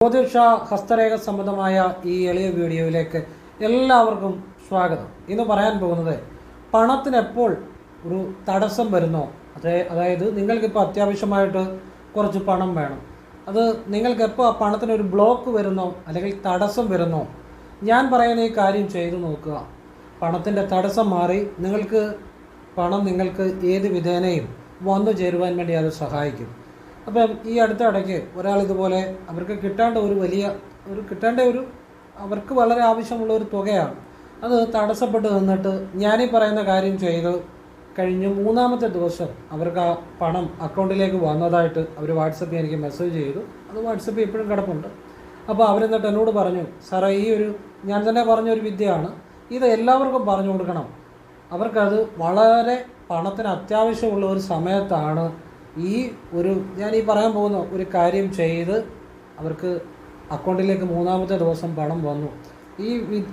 ജ്യോതിഷ ഹസ്തരേഖ സംബന്ധമായ ഈ എളിയ വീഡിയോയിലേക്ക് എല്ലാവർക്കും സ്വാഗതം. ഇന്ന് പറയാൻ പോകുന്നത് പണത്തിന് എപ്പോൾ ഒരു തടസ്സം വരുന്നോ? അതേ അതായത് നിങ്ങൾക്കിപ്പോൾ അത്യാവശ്യമായിട്ട് കുറച്ച് പണം വേണം. അത് നിങ്ങൾക്ക് എപ്പോൾ ആ പണത്തിന് ഒരു ബ്ലോക്ക് വരുന്നോ? അല്ലെങ്കിൽ തടസ്സം വരുന്നോ? ഞാൻ പറയുന്ന ഈ കാര്യം ചെയ്തു നോക്കുക. പണത്തിന്റെ തടസ്സം മാറി നിങ്ങൾക്ക് പണം നിങ്ങൾക്ക് ഏത് വിധേനയും വന്നു ചേരുവാൻ വേണ്ടി അത് സഹായിക്കും. അപ്പം ഈ അടുത്ത ഇടയ്ക്ക് ഒരാൾ ഇതുപോലെ അവർക്ക് കിട്ടേണ്ട ഒരു വലിയ ഒരു കിട്ടേണ്ട ഒരു അവർക്ക് വളരെ ആവശ്യമുള്ള ഒരു തുകയാണ്. അത് തടസ്സപ്പെട്ട് നിന്നിട്ട് ഞാനീ പറയുന്ന കാര്യം ചെയ്ത് കഴിഞ്ഞ് മൂന്നാമത്തെ ദിവസം അവർക്ക് ആ പണം അക്കൗണ്ടിലേക്ക് വന്നതായിട്ട് അവർ വാട്സപ്പിൽ എനിക്ക് മെസ്സേജ് ചെയ്തു. അത് വാട്സപ്പിൽ ഇപ്പോഴും കിടപ്പുണ്ട്. അപ്പോൾ അവരെന്നിട്ട് എന്നോട് പറഞ്ഞു സാറേ ഈ ഒരു ഞാൻ തന്നെ പറഞ്ഞൊരു വിദ്യയാണ്. ഇത് എല്ലാവർക്കും പറഞ്ഞു കൊടുക്കണം. അവർക്കത് വളരെ പണത്തിന് അത്യാവശ്യമുള്ള ഒരു സമയത്താണ് ഈ ഒരു ഞാൻ ഈ പറയാൻ പോകുന്ന ഒരു കാര്യം ചെയ്ത് അവർക്ക് അക്കൗണ്ടിലേക്ക് മൂന്നാമത്തെ ദിവസം പണം വന്നു. ഈ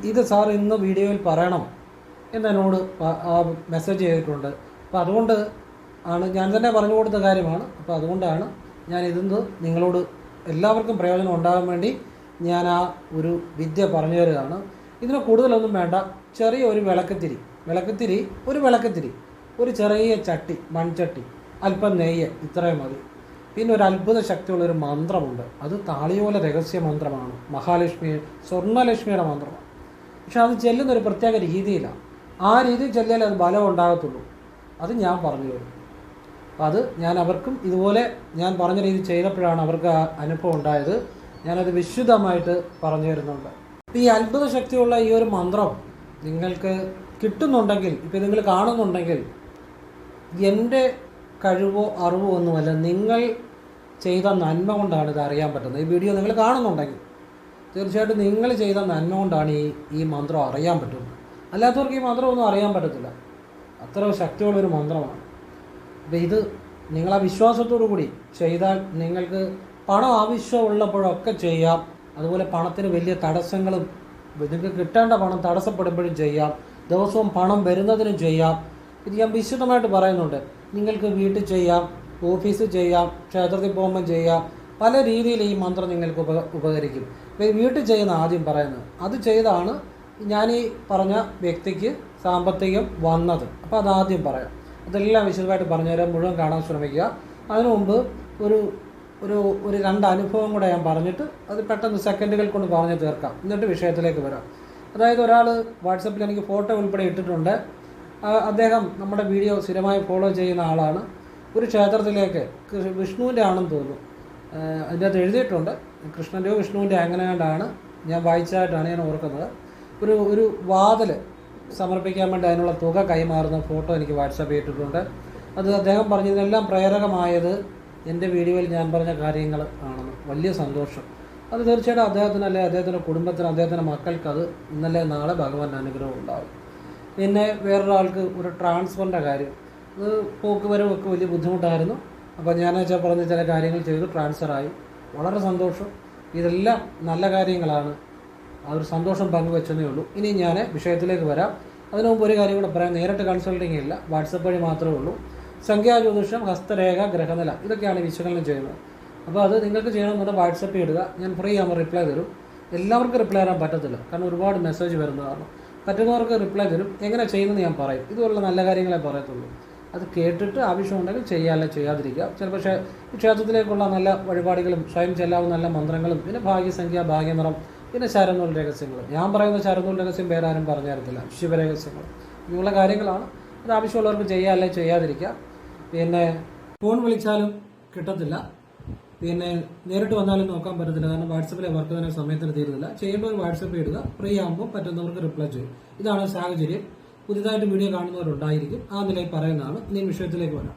ഇത് സാർ ഇന്ന് വീഡിയോയിൽ പറയണം എന്നോട് മെസ്സേജ് ചെയ്തിട്ടുണ്ട്. അപ്പോൾ അതുകൊണ്ട് ആണ് ഞാൻ തന്നെ പറഞ്ഞു കൊടുത്ത കാര്യമാണ്. അപ്പോൾ അതുകൊണ്ടാണ് ഞാൻ ഇതിന്ന് നിങ്ങളോട് എല്ലാവർക്കും പ്രയോജനം ഉണ്ടാകാൻ വേണ്ടി ഞാൻ ആ ഒരു വിദ്യ പറഞ്ഞു തരുകയാണ്. ഇതിന് കൂടുതലൊന്നും വേണ്ട. ചെറിയ ഒരു വിളക്കത്തിരി. വിളക്കത്തിരി ഒരു വിളക്കത്തിരി. ഒരു ചെറിയ ചട്ടി മൺചട്ടി. അല്പം നെയ്യ് ഇത്രയും മതി. പിന്നെ ഒരു അത്ഭുത ശക്തിയുള്ളൊരു മന്ത്രമുണ്ട്. അത് താളിയോല രഹസ്യ മന്ത്രമാണ്. മഹാലക്ഷ്മി സ്വർണലക്ഷ്മിയുടെ മന്ത്രമാണ് പക്ഷെ അത് ചെല്ലുന്ന ഒരു പ്രത്യേക രീതിയിലാണ് ആ രീതിയിൽ ചെല്ലിയാലേ അത് ബലം ഉണ്ടാകത്തുള്ളൂ. അത് ഞാൻ പറഞ്ഞു തരും. അത് ഞാൻ അവർക്കും ഇതുപോലെ ഞാൻ പറഞ്ഞ രീതി ചെയ്തപ്പോഴാണ് അവർക്ക് ആ അനുഭവം ഉണ്ടായത്. ഞാനത് വിശുദ്ധമായിട്ട് പറഞ്ഞു തരുന്നുണ്ട്. ഈ അത്ഭുത ശക്തിയുള്ള ഈ ഒരു മന്ത്രം നിങ്ങൾക്ക് കിട്ടുന്നുണ്ടെങ്കിൽ ഇപ്പം നിങ്ങൾ കാണുന്നുണ്ടെങ്കിൽ എന്റെ കഴിവോ അറിവോ ഒന്നുമല്ല. നിങ്ങൾ ചെയ്ത നന്മ കൊണ്ടാണ് ഇത് അറിയാൻ പറ്റുന്നത്. ഈ വീഡിയോ നിങ്ങൾ കാണുന്നുണ്ടെങ്കിൽ തീർച്ചയായിട്ടും നിങ്ങൾ ചെയ്ത നന്മ കൊണ്ടാണ് ഈ ഈ മന്ത്രം അറിയാൻ പറ്റുന്നത്. അല്ലാത്തവർക്ക് ഈ മന്ത്രം ഒന്നും അറിയാൻ പറ്റത്തില്ല. അത്ര ശക്തിയുള്ളൊരു മന്ത്രമാണ്. അപ്പോൾ ഇത് നിങ്ങൾ വിശ്വാസത്തോടു കൂടി ചെയ്താൽ നിങ്ങൾക്ക് പണം ആവശ്യമുള്ളപ്പോഴൊക്കെ ചെയ്യാം. അതുപോലെ പണത്തിന് വലിയ തടസ്സങ്ങളും നിങ്ങൾക്ക് കിട്ടേണ്ട പണം തടസ്സപ്പെടുമ്പോഴും ചെയ്യാം. ദിവസവും പണം വരുന്നതിനും ചെയ്യാം. ഇത് ഞാൻ വിശദമായിട്ട് പറയുന്നുണ്ട്. നിങ്ങൾക്ക് വീട്ടിൽ ചെയ്യാം ഓഫീസ് ചെയ്യാം ക്ഷേത്രത്തിൽ പോകുമ്പോൾ ചെയ്യാം. പല രീതിയിൽ ഈ മന്ത്രം നിങ്ങൾക്ക് ഉപ ഉപകരിക്കും. വീട്ടിൽ ചെയ്യുന്ന ആദ്യം പറയുന്നത്. അത് ചെയ്താണ് ഞാൻ ഈ പറഞ്ഞ വ്യക്തിക്ക് സാമ്പത്തികം വന്നത്. അപ്പോൾ അത് ആദ്യം പറയാം. അതെല്ലാം വിശദമായിട്ട് പറഞ്ഞുതരാൻ മുഴുവൻ കാണാൻ ശ്രമിക്കുക. അതിനു മുമ്പ് ഒരു ഒരു ഒരു രണ്ട് അനുഭവം കൂടെ ഞാൻ പറഞ്ഞിട്ട് അത് പെട്ടെന്ന് സെക്കൻഡുകൾ കൊണ്ട് പറഞ്ഞു തീർക്കാം. എന്നിട്ട് വിഷയത്തിലേക്ക് വരാം. അതായത് ഒരാൾ വാട്സപ്പിൽ എനിക്ക് ഫോട്ടോ ഉൾപ്പെടെ ഇട്ടിട്ടുണ്ട്. അദ്ദേഹം നമ്മുടെ വീഡിയോ സ്ഥിരമായി ഫോളോ ചെയ്യുന്ന ആളാണ്. ഒരു ക്ഷേത്രത്തിലേക്ക് വിഷ്ണുവിന്റെ ആണെന്ന് തോന്നുന്നു. അതിന്റെ അകത്ത് എഴുതിയിട്ടുണ്ട്. കൃഷ്ണന്റെയോ വിഷ്ണുവിന്റെ അങ്ങനെയാണ്ടാണ് ഞാൻ വായിച്ചതായിട്ടാണ് ഞാൻ ഓർക്കുന്നത്. ഒരു ഒരു വാതിൽ സമർപ്പിക്കാൻ വേണ്ടി അതിനുള്ള തുക കൈമാറുന്ന ഫോട്ടോ എനിക്ക് വാട്സാപ്പ് ചെയ്തിട്ടുണ്ട്. അത് അദ്ദേഹം പറഞ്ഞതിനെല്ലാം പ്രേരകമായത് എന്റെ വീഡിയോയിൽ ഞാൻ പറഞ്ഞ കാര്യങ്ങൾ ആണെന്ന്. വലിയ സന്തോഷം. അത് തീർച്ചയായിട്ടും അദ്ദേഹത്തിന് അല്ലെങ്കിൽ അദ്ദേഹത്തിന്റെ കുടുംബത്തിന് അദ്ദേഹത്തിന്റെ മക്കൾക്ക് അത് ഇന്നലെ നാളെ ഭഗവാന്റെ അനുഗ്രഹം ഉണ്ടാകും. പിന്നെ വേറൊരാൾക്ക് ഒരു ട്രാൻസ്ഫറിന്റെ കാര്യം. അത് പോക്ക് ഒക്കെ വലിയ ബുദ്ധിമുട്ടായിരുന്നു. അപ്പോൾ ഞാൻ വെച്ചാൽ പറഞ്ഞ ചില കാര്യങ്ങൾ ചെയ്തു ട്രാൻസ്ഫറായി. വളരെ സന്തോഷം. ഇതെല്ലാം നല്ല കാര്യങ്ങളാണ്. ആ ഒരു സന്തോഷം പങ്കുവെച്ചതേ ഉള്ളൂ. ഇനി ഞാൻ വിഷയത്തിലേക്ക് വരാം. അതിനു മുമ്പ് ഒരു കാര്യം കൂടെ പറയാം. നേരിട്ട് കൺസൾട്ടിങ് ഇല്ല. വാട്സപ്പ് വഴി മാത്രമേ ഉള്ളൂ. സംഖ്യാ ജ്യോതിഷം ഹസ്തരേഖ ഗ്രഹനില. ഇതൊക്കെയാണ് വിശകലനം ചെയ്യുന്നത്. അപ്പോൾ അത് നിങ്ങൾക്ക് ചെയ്യണമെന്നുണ്ടെങ്കിൽ വാട്സപ്പ് ഇടുക. ഞാൻ ഫ്രീ ആകുമ്പോൾ റിപ്ലൈ തരും. എല്ലാവർക്കും റിപ്ലൈ തരാൻ പറ്റത്തില്ല. കാരണം ഒരുപാട് മെസ്സേജ് വരുന്നതാണ്. പറ്റുന്നവർക്ക് റിപ്ലൈ തരും. എങ്ങനെ ചെയ്യുന്നത് ഞാൻ പറയും. ഇതുപോലുള്ള നല്ല കാര്യങ്ങളെ പറയത്തുള്ളൂ. അത് കേട്ടിട്ട് ആവശ്യമുണ്ടെങ്കിൽ ചെയ്യാല്ല ചെയ്യാതിരിക്കുക. ചിലപ്പോൾ ക്ഷേ ക്ഷേത്രത്തിലേക്കുള്ള നല്ല വഴിപാടുകളും സ്വയം ചെല്ലാവുന്ന നല്ല മന്ത്രങ്ങളും പിന്നെ ഭാഗ്യസംഖ്യ ഭാഗ്യനിറം പിന്നെ ശരനൂൽ രഹസ്യങ്ങളും ഞാൻ പറയുന്ന ശരനൂൽ രഹസ്യം പേരാരും പറഞ്ഞു തരത്തില്ല. ശിവരഹസ്യങ്ങൾ. ഇങ്ങനെയുള്ള കാര്യങ്ങളാണ്. അത് ആവശ്യമുള്ളവർക്ക് ചെയ്യാല്ല ചെയ്യാതിരിക്കുക. പിന്നെ ഫോൺ വിളിച്ചാലും കിട്ടത്തില്ല. പിന്നെ നേരിട്ട് വന്നാലും നോക്കാൻ പറ്റത്തില്ല. കാരണം വാട്സപ്പിലെ വർക്ക് തന്നെ സമയത്തിന് തീരുന്നില്ല. ചെയ്യേണ്ടവർ വാട്സപ്പ് ഇടുക ഫ്രീ ആകുമ്പോൾ പറ്റുന്നവർക്ക് റിപ്ലൈ ചെയ്യും. ഇതാണ് സാഹചര്യം. പുതിയതായിട്ട് വീഡിയോ കാണുന്നവരുണ്ടായിരിക്കും. ആ നിലയിൽ പറയുന്നതാണ്. ഇനി വിഷയത്തിലേക്ക് വരാം.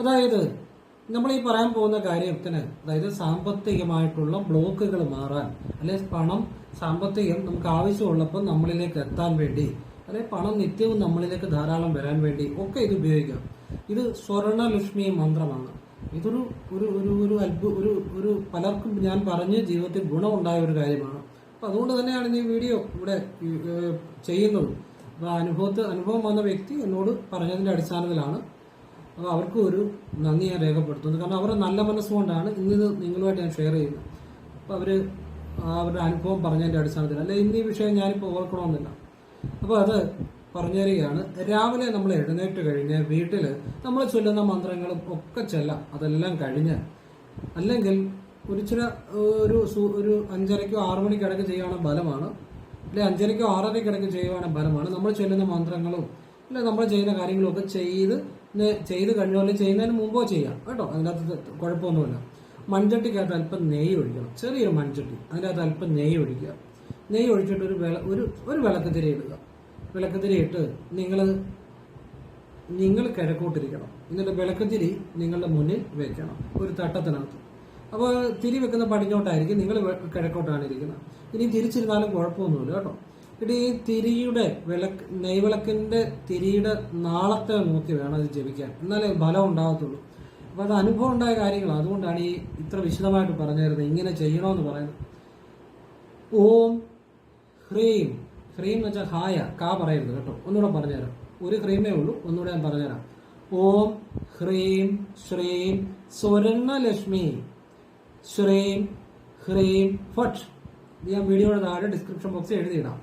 അതായത് നമ്മൾ ഈ പറയാൻ പോകുന്ന കാര്യത്തിന് അതായത് സാമ്പത്തികമായിട്ടുള്ള ബ്ലോക്കുകൾ മാറാൻ അല്ലെങ്കിൽ പണം സാമ്പത്തികം നമുക്ക് ആവശ്യമുള്ളപ്പോൾ നമ്മളിലേക്ക് എത്താൻ വേണ്ടി അല്ലെ പണം നിത്യവും നമ്മളിലേക്ക് ധാരാളം വരാൻ വേണ്ടി ഒക്കെ ഇത് ഉപയോഗിക്കാം. ഇത് സ്വർണലക്ഷ്മി മന്ത്രമാണ്. ഇതൊരു ഒരു ഒരു ഒരു അത്ഭുത ഒരു ഒരു പലർക്കും ഞാൻ പറഞ്ഞ് ജീവിതത്തിൽ ഗുണമുണ്ടായ ഒരു കാര്യമാണ്. അപ്പം അതുകൊണ്ട് തന്നെയാണ് ഈ വീഡിയോ ഇവിടെ ചെയ്യുന്നത്. അപ്പോൾ അനുഭവത്ത് അനുഭവം വന്ന വ്യക്തി എന്നോട് പറഞ്ഞതിന്റെ അടിസ്ഥാനത്തിലാണ്. അപ്പോൾ അവർക്ക് ഒരു നന്ദി ഞാൻ രേഖപ്പെടുത്തുന്നത് കാരണം അവരുടെ നല്ല മനസ്സുകൊണ്ടാണ് ഇന്നിത് നിങ്ങളുമായിട്ട് ഞാൻ ഷെയർ ചെയ്യുന്നത്. അപ്പോൾ അവർ അവരുടെ അനുഭവം പറഞ്ഞതിന്റെ അടിസ്ഥാനത്തിൽ അല്ലെ ഇന്ന് ഈ വിഷയം ഞാനിപ്പോൾ ഓർക്കണമെന്നില്ല. അപ്പോൾ അത് പറഞ്ഞു തരികയാണ് രാവിലെ നമ്മൾ എഴുന്നേറ്റ് കഴിഞ്ഞ് വീട്ടിൽ നമ്മൾ ചൊല്ലുന്ന മന്ത്രങ്ങളും ഒക്കെ ചെല്ലാം അതെല്ലാം കഴിഞ്ഞ് അല്ലെങ്കിൽ ഒരു ചില ഒരു ഒരു അഞ്ചരയ്ക്കോ ആറു മണിക്ക് ഇടയ്ക്ക് ചെയ്യുവാണെങ്കിൽ ബലമാണ്. അല്ലെ അഞ്ചരയ്ക്കോ ആറരയ്ക്ക് ഇടയ്ക്ക് ചെയ്യുവാണെങ്കിൽ ബലമാണ്. നമ്മൾ ചൊല്ലുന്ന മന്ത്രങ്ങളും അല്ലെ നമ്മൾ ചെയ്യുന്ന കാര്യങ്ങളും ഒക്കെ ചെയ്ത് ചെയ്ത് കഴിഞ്ഞോ അല്ലെങ്കിൽ ചെയ്യുന്നതിന് മുമ്പോ ചെയ്യാം. കേട്ടോ? അതിനകത്ത് കുഴപ്പമൊന്നുമില്ല. മൺചട്ടിക്കകത്ത് അല്പം നെയ്യ് ഒഴിക്കണം. ചെറിയൊരു മൺചട്ടി. അതിനകത്ത് അല്പം നെയ്യ് ഒഴിക്കുക. നെയ്യ് ഒഴിച്ചിട്ട് ഒരു വിള ഒരു ഒരു വിളക്കത്തിരി ഇടുക. വിളക്കത്തിരി ഇട്ട് നിങ്ങൾ നിങ്ങൾ കിഴക്കോട്ടിരിക്കണം. എന്നിട്ട് വിളക്കത്തിരി നിങ്ങളുടെ മുന്നിൽ വെക്കണം. ഒരു തട്ടത്തിനകത്ത്. അപ്പോൾ തിരി വെക്കുന്ന പടിഞ്ഞോട്ടായിരിക്കും നിങ്ങൾ കിഴക്കോട്ടാണ് ഇരിക്കുന്നത്. ഇനി തിരിച്ചിരുന്നാലും കുഴപ്പമൊന്നുമില്ല കേട്ടോ. ഇനി ഈ തിരിയുടെ വിളക്ക് നെയ്വിളക്കിന്റെ തിരിയുടെ നാളത്തെ നോക്കി വേണം അത് ജപിക്കാൻ. എന്നാലേ ഫലം ഉണ്ടാകത്തുള്ളൂ. അപ്പോൾ അത് അനുഭവം ഉണ്ടായ കാര്യങ്ങളാണ് അതുകൊണ്ടാണ് ഈ ഇത്ര വിശദമായിട്ട് പറഞ്ഞു തരുന്നത് ഇങ്ങനെ ചെയ്യണമെന്ന് പറയുന്നത്. ഓം ഹ്രീം ഹ്രീം എന്ന് വെച്ചാൽ ഹായ കാ പറയരുത് കേട്ടോ. ഒന്നുകൂടെ പറഞ്ഞുതരാം. ഒരു ക്രീമേ ഉള്ളൂ. ഒന്നുകൂടെ ഞാൻ പറഞ്ഞുതരാം. ഓം ഹ്രീം ശ്രീം സ്വർണലക്ഷ്മി ശ്രീം ഹ്രീം ഫട്ട്. ഞാൻ വീഡിയോയുടെ താഴെ ഡിസ്ക്രിപ്ഷൻ ബോക്സിൽ എഴുതിയിടാം.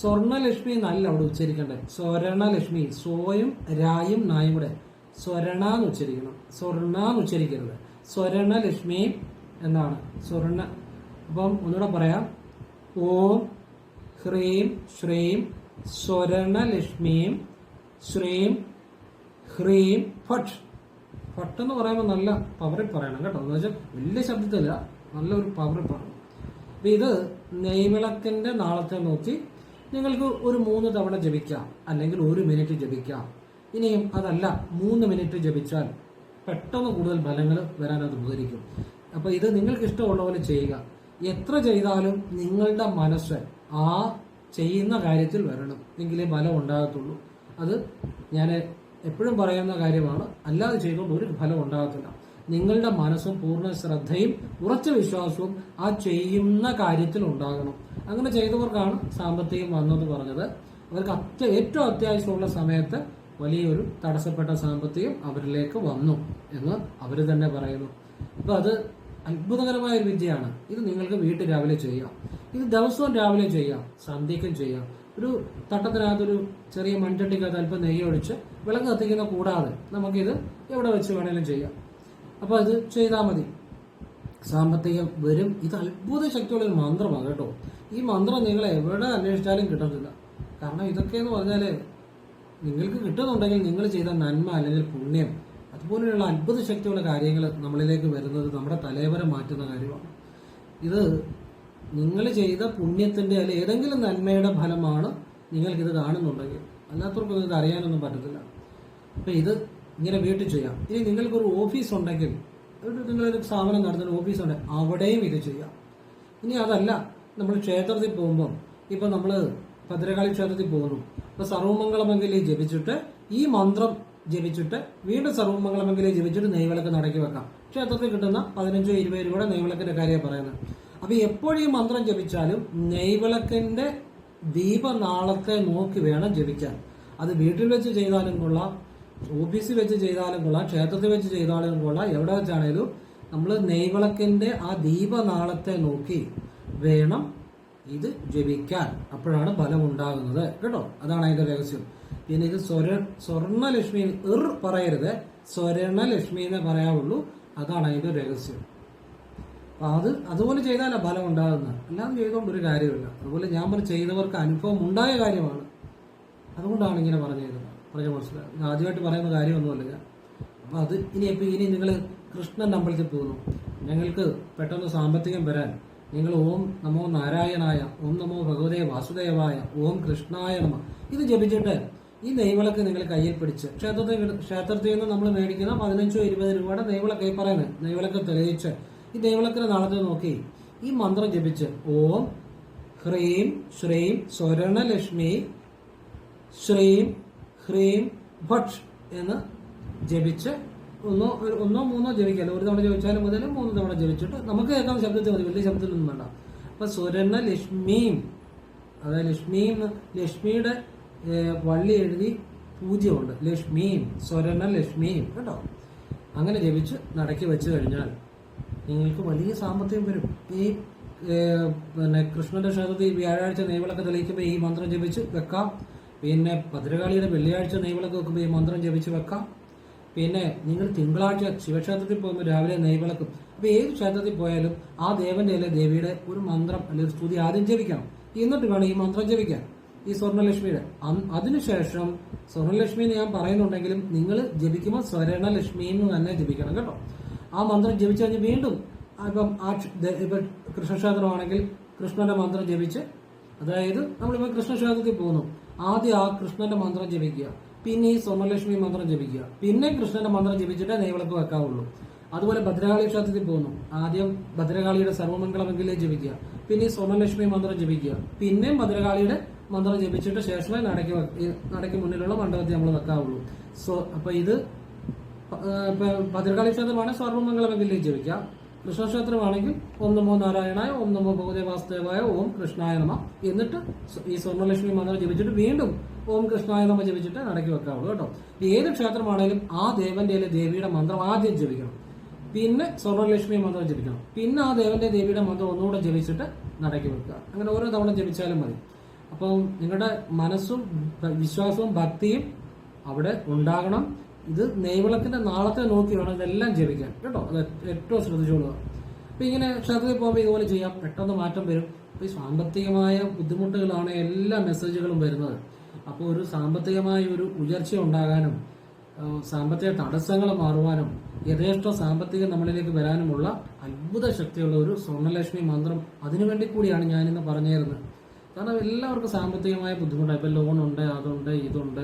സ്വർണലക്ഷ്മി എന്നല്ല അവിടെ ഉച്ചരിക്കേണ്ടത്. സ്വർണലക്ഷ്മി സോയും രായും നായും കൂടെ. സ്വർണ എന്ന് ഉച്ചരിക്കണം. സ്വർണ എന്ന് ഉച്ചരിക്കരുത്. സ്വരണലക്ഷ്മി എന്നാണ്. സ്വർണ. അപ്പം ഒന്നുകൂടെ പറയാം. ഓം ഹ്രീം ശ്രീം സ്വരണലക്ഷ്മിയും ശ്രീം ഹ്രീം ഫട്ട്. ഫട്ട് എന്ന് പറയുമ്പോൾ നല്ല പവറിൽ പറയണം കേട്ടോ. എന്ന് വെച്ചാൽ വലിയ ശബ്ദത്തില്ല നല്ലൊരു പവറിൽ പറയണം. അപ്പൊ ഇത് നെയ്വിളക്കിന്റെ നാളത്തെ നോക്കി നിങ്ങൾക്ക് ഒരു മൂന്ന് തവണ ജപിക്കാം അല്ലെങ്കിൽ ഒരു മിനിറ്റ് ജപിക്കാം. ഇനിയും അതല്ല മൂന്ന് മിനിറ്റ് ജപിച്ചാൽ പെട്ടെന്ന് കൂടുതൽ ഫലങ്ങൾ വരാൻ അത് ഉപകരിക്കും. അപ്പൊ ഇത് നിങ്ങൾക്ക് ഇഷ്ടമുള്ള പോലെ ചെയ്യുക. എത്ര ചെയ്താലും നിങ്ങളുടെ മനസ്സ് ആ ചെയ്യുന്ന കാര്യത്തിൽ വരണം. എങ്കിലേ ഫലം ഉണ്ടാകത്തുള്ളൂ. അത് ഞാൻ എപ്പോഴും പറയുന്ന കാര്യമാണ്. അല്ലാതെ ചെയ്യുമ്പോൾ ഒരു ഫലം ഉണ്ടാകത്തില്ല. നിങ്ങളുടെ മനസ്സും പൂർണ ശ്രദ്ധയും ഉറച്ച വിശ്വാസവും ആ ചെയ്യുന്ന കാര്യത്തിൽ ഉണ്ടാകണം. അങ്ങനെ ചെയ്തവർക്കാണ് സാമ്പത്തികം വന്നത് പറഞ്ഞത്. അവർക്ക് അത്യ ഏറ്റവും അത്യാവശ്യമുള്ള സമയത്ത് വലിയൊരു തടസ്സപ്പെട്ട സാമ്പത്തികം അവരിലേക്ക് വന്നു എന്ന് അവർ തന്നെ പറയുന്നു. അപ്പോൾ അത് അത്ഭുതകരമായ ഒരു വിദ്യയാണ്. ഇത് നിങ്ങൾക്ക് വീട്ടിൽ രാവിലെ ചെയ്യാം. ഇത് ദിവസവും രാവിലെ ചെയ്യാം സന്ധ്യയ്ക്കും ചെയ്യാം. ഒരു തട്ടത്തിനകത്തൊരു ചെറിയ മൺചട്ടിക്കകത്ത് അല്പം നെയ്യ് ഒഴിച്ച് വിളക്ക് കത്തിക്കുന്ന കൂടാതെ നമുക്കിത് എവിടെ വെച്ച് വേണേലും ചെയ്യാം. അപ്പോൾ അത് ചെയ്താൽ മതി. സാമ്പത്തികം വരും. ഇത് അത്ഭുത ശക്തിയുള്ള ഒരു മന്ത്രമാണ് കേട്ടോ. ഈ മന്ത്രം നിങ്ങൾ എവിടെ അന്വേഷിച്ചാലും കിട്ടത്തില്ല. കാരണം ഇതൊക്കെ എന്ന് പറഞ്ഞാൽ നിങ്ങൾക്ക് കിട്ടുന്നുണ്ടെങ്കിൽ നിങ്ങൾ ചെയ്ത നന്മ അല്ലെങ്കിൽ പുണ്യം അതുപോലെയുള്ള അത്ഭുത ശക്തിയുള്ള കാര്യങ്ങൾ നമ്മളിലേക്ക് വരുന്നത് നമ്മുടെ തലേവരെ മാറ്റുന്ന കാര്യമാണ്. ഇത് നിങ്ങൾ ചെയ്ത പുണ്യത്തിന്റെ അല്ലെങ്കിൽ ഏതെങ്കിലും നന്മയുടെ ഫലമാണ് നിങ്ങൾക്കിത് കാണുന്നുണ്ടെങ്കിൽ. അല്ലാത്തവർക്കൊന്നും ഇത് അറിയാനൊന്നും പറ്റത്തില്ല. അപ്പം ഇത് ഇങ്ങനെ വീട്ടിൽ ചെയ്യാം. ഇനി നിങ്ങൾക്കൊരു ഓഫീസ് ഉണ്ടെങ്കിൽ നിങ്ങളൊരു സ്ഥാപനം നടത്തുന്ന ഓഫീസ് ഉണ്ടെങ്കിൽ അവിടെയും ഇത് ചെയ്യാം. ഇനി അതല്ല നമ്മൾ ക്ഷേത്രത്തിൽ പോകുമ്പം ഇപ്പം നമ്മൾ ഭദ്രകാളി ക്ഷേത്രത്തിൽ പോകുന്നു. അപ്പോൾ സർവമംഗളമെങ്കിലെ ജപിച്ചിട്ട് ഈ മന്ത്രം ജപിച്ചിട്ട് വീണ്ടും സർവമംഗളമെങ്കിലെ ജപിച്ചിട്ട് നെയ്വിളക്ക് നടക്കി വെക്കാം. ക്ഷേത്രത്തിൽ കിട്ടുന്ന പതിനഞ്ചോ ഇരുപത് രൂപയുടെ നെയ്വിളക്കിന്റെ കാര്യമാണ് പറയുന്നത്. അപ്പൊ എപ്പോഴും ഈ മന്ത്രം ജപിച്ചാലും നെയ്വിളക്കിന്റെ ദീപനാളത്തെ നോക്കി വേണം ജപിക്കാൻ. അത് വീട്ടിൽ വെച്ച് ചെയ്താലും കൊള്ളാം ഓഫീസിൽ വെച്ച് ചെയ്താലും കൊള്ളാം ക്ഷേത്രത്തിൽ വെച്ച് ചെയ്താലും കൊള്ളാം എവിടെ വെച്ചാണേലും നമ്മൾ നെയ്വിളക്കിന്റെ ആ ദീപനാളത്തെ നോക്കി വേണം ഇത് ജപിക്കാൻ. അപ്പോഴാണ് ഫലം ഉണ്ടാകുന്നത് കേട്ടോ? അതാണ് അതിന്റെ രഹസ്യം. പിന്നെ ഇത് സ്വര സ്വർണലക്ഷ്മി ഇർ പറയരുത്. സ്വരണലക്ഷ്മി എന്നേ പറയാവുള്ളൂ. അതാണ് അതിന്റെ രഹസ്യം. അത് അതുപോലെ ചെയ്താലേ ഫലം ഉണ്ടാകുന്നത്. അല്ലാതെ ചെയ്തുകൊണ്ട് ഒരു കാര്യമില്ല അതുപോലെ ഞാൻ പറഞ്ഞു ചെയ്തവർക്ക് അനുഭവം ഉണ്ടായ കാര്യമാണ്. അതുകൊണ്ടാണ് ഇങ്ങനെ പറഞ്ഞു തരുന്നത് പറഞ്ഞ മനസ്സിലായി? ആദ്യമായിട്ട് പറയുന്ന കാര്യമൊന്നുമല്ല ഞാൻ അപ്പം അത് ഇനി ഇപ്പം ഇനി നിങ്ങൾ കൃഷ്ണൻ അമ്പലത്തിൽ പോകുന്നു. ഞങ്ങൾക്ക് പെട്ടെന്ന് സാമ്പത്തികം വരാൻ നിങ്ങൾ ഓം നമോ നാരായണായ ഓം നമോ ഭഗവതേ വാസുദേവായ ഓം കൃഷ്ണായ നമ. ഇത് ജപിച്ചിട്ട് ഈ നെയ്വിളക്ക് നിങ്ങൾ കയ്യിൽ പിടിച്ച് ക്ഷേത്രത്തിൽ ക്ഷേത്രത്തിൽ നിന്ന് നമ്മൾ മേടിക്കുന്ന പതിനഞ്ചോ ഇരുപത് രൂപയുടെ നെയ്വിളക്ക് ഈ പറയുന്നത്. നെയ്വിളക്ക് തെളിയിച്ച് ഈ നെയ്വിളക്കിനെ നാളത്തെ നോക്കി. ഈ മന്ത്രം ജപിച്ച് ഓം ഹ്രീം ശ്രീം സ്വരണലക്ഷ്മി ശ്രീം ഹ്രീം ഭട്ട് എന്ന് ജപിച്ച് ഒന്നോ ഒന്നോ മൂന്നോ ജപിക്കാലോ ഒരു തവണ ജപിച്ചാലും മുതൽ മൂന്ന് തവണ ജപിച്ചിട്ട് നമുക്ക് കേൾക്കുന്ന ശബ്ദത്തിൽ മതി വലിയ ശബ്ദത്തിലൊന്നും വേണ്ട. അപ്പൊ സ്വരണ ലക്ഷ്മിയും അതായത് ലക്ഷ്മിയും ലക്ഷ്മിയുടെ വള്ളി എഴുതി പൂജ്യമുണ്ട്. ലക്ഷ്മിയും സ്വരണ ലക്ഷ്മിയും കേട്ടോ? അങ്ങനെ ജപിച്ച് നടക്കി വെച്ച് കഴിഞ്ഞാൽ നിങ്ങൾക്ക് വലിയ സാമ്പത്തികം വരും. ഈ പിന്നെ കൃഷ്ണന്റെ ക്ഷേത്രത്തിൽ വ്യാഴാഴ്ച നെയ്വിളക്ക് തെളിയിക്കുമ്പോൾ ഈ മന്ത്രം ജപിച്ച് വെക്കാം. പിന്നെ ഭദ്രകാളിയുടെ വെള്ളിയാഴ്ച നെയ്വിളക്ക് വെക്കുമ്പോൾ ഈ മന്ത്രം ജപിച്ച് വെക്കാം. പിന്നെ നിങ്ങൾ തിങ്കളാഴ്ച ശിവക്ഷേത്രത്തിൽ പോകുമ്പോൾ രാവിലെ നെയ്വിളക്കും. അപ്പോൾ ഏത് ക്ഷേത്രത്തിൽ പോയാലും ആ ദേവന്റെ അല്ലെ ദേവിയുടെ ഒരു മന്ത്രം അല്ലെങ്കിൽ സ്തുതി ആദ്യം ജപിക്കണം. എന്നിട്ട് വേണം ഈ മന്ത്രം ജപിക്കാൻ. ഈ സ്വർണലക്ഷ്മിയുടെ അതിനുശേഷം സ്വർണലക്ഷ്മി എന്ന് ഞാൻ പറയുന്നുണ്ടെങ്കിലും നിങ്ങൾ ജപിക്കുമ്പോൾ സ്വരണലക്ഷ്മി എന്ന് തന്നെ ജപിക്കണം കേട്ടോ. ആ മന്ത്രം ജപിച്ചു കഴിഞ്ഞ് വീണ്ടും ഇപ്പം ആ ഇപ്പം കൃഷ്ണക്ഷേത്രമാണെങ്കിൽ കൃഷ്ണന്റെ മന്ത്രം ജപിച്ച് അതായത് നമ്മളിപ്പോൾ കൃഷ്ണക്ഷേത്രത്തിൽ പോകുന്നു. ആദ്യം ആ കൃഷ്ണന്റെ മന്ത്രം ജപിക്കുക. പിന്നെ ഈ സ്വർണലക്ഷ്മി മന്ത്രം ജപിക്കുക. പിന്നെ കൃഷ്ണന്റെ മന്ത്രം ജപിച്ചിട്ടേ നെയ്വിളക്ക് വെക്കാവുള്ളൂ. അതുപോലെ ഭദ്രകാളി ക്ഷേത്രത്തിൽ പോകുന്നു. ആദ്യം ഭദ്രകാളിയുടെ സർവമംഗളമെങ്കിലേ ജപിക്കുക. പിന്നെ ഈ സ്വർണലക്ഷ്മി മന്ത്രം ജപിക്കുക. പിന്നെയും ഭദ്രകാളിയുടെ മന്ത്രം ജപിച്ചിട്ട് ശേഷമേ നടക്ക് നടക്കി മുന്നിലുള്ള മണ്ഡപത്തിൽ നമ്മൾ വെക്കാവുള്ളൂ. സോ അപ്പൊ ഇത് ഭദ്രകാളി ക്ഷേത്രമാണെങ്കിൽ സർവമംഗളമെങ്കിൽ ജപിക്കാം കൃഷ്ണക്ഷേത്രമാണെങ്കിൽ ഓം നമോ നാരായണായ ഓം നമോ ഭഗവതേ വാസുദേവായ ഓം കൃഷ്ണായ നമ. എന്നിട്ട് ഈ സ്വർണലക്ഷ്മി മന്ത്രം ജപിച്ചിട്ട് വീണ്ടും ഓം കൃഷ്ണായ നമ ജപിച്ചിട്ട് നടക്കി വെക്കാവുള്ളൂ കേട്ടോ. ഏത് ക്ഷേത്രമാണെങ്കിലും ആ ദേവന്റെ ദേവിയുടെ മന്ത്രം ആദ്യം ജപിക്കണം. പിന്നെ സ്വർണലക്ഷ്മി മന്ത്രം ജപിക്കണം. പിന്നെ ആ ദേവന്റെ ദേവിയുടെ മന്ത്രം ഒന്നുകൂടെ ജപിച്ചിട്ട് നടക്കി വെക്കുക. അങ്ങനെ ഓരോ തവണ ജപിച്ചാലും മതി. അപ്പം നിങ്ങളുടെ മനസ്സും വിശ്വാസവും ഭക്തിയും അവിടെ ഉണ്ടാകണം. ഇത് നെയ്വളത്തിന്റെ നാളത്തെ നോക്കി വേണം ഇതെല്ലാം ജപിക്കാൻ. കേട്ടോ? അത് ഏറ്റവും ശ്രദ്ധിച്ചോളുക. അപ്പൊ ഇങ്ങനെ ക്ഷേത്രത്തിൽ പോകുമ്പോൾ ഇതുപോലെ ചെയ്യാം. പെട്ടെന്ന് മാറ്റം വരും. അപ്പൊ ഈ സാമ്പത്തികമായ ബുദ്ധിമുട്ടുകളാണ് എല്ലാ മെസ്സേജുകളും വരുന്നത്. അപ്പോൾ ഒരു സാമ്പത്തികമായ ഒരു ഉയർച്ച ഉണ്ടാകാനും സാമ്പത്തിക തടസ്സങ്ങൾ മാറുവാനും യഥേഷ്ട സാമ്പത്തികം നമ്മളിലേക്ക് വരാനുമുള്ള അത്ഭുത ശക്തിയുള്ള ഒരു സ്വർണലക്ഷ്മി മന്ത്രം അതിനുവേണ്ടി കൂടിയാണ് ഞാനിന്ന് പറഞ്ഞിരുന്നത്. കാരണം എല്ലാവർക്കും സാമ്പത്തികമായ ബുദ്ധിമുട്ടാണ്. ഇപ്പം ലോണുണ്ട് അതുണ്ട് ഇതുണ്ട്.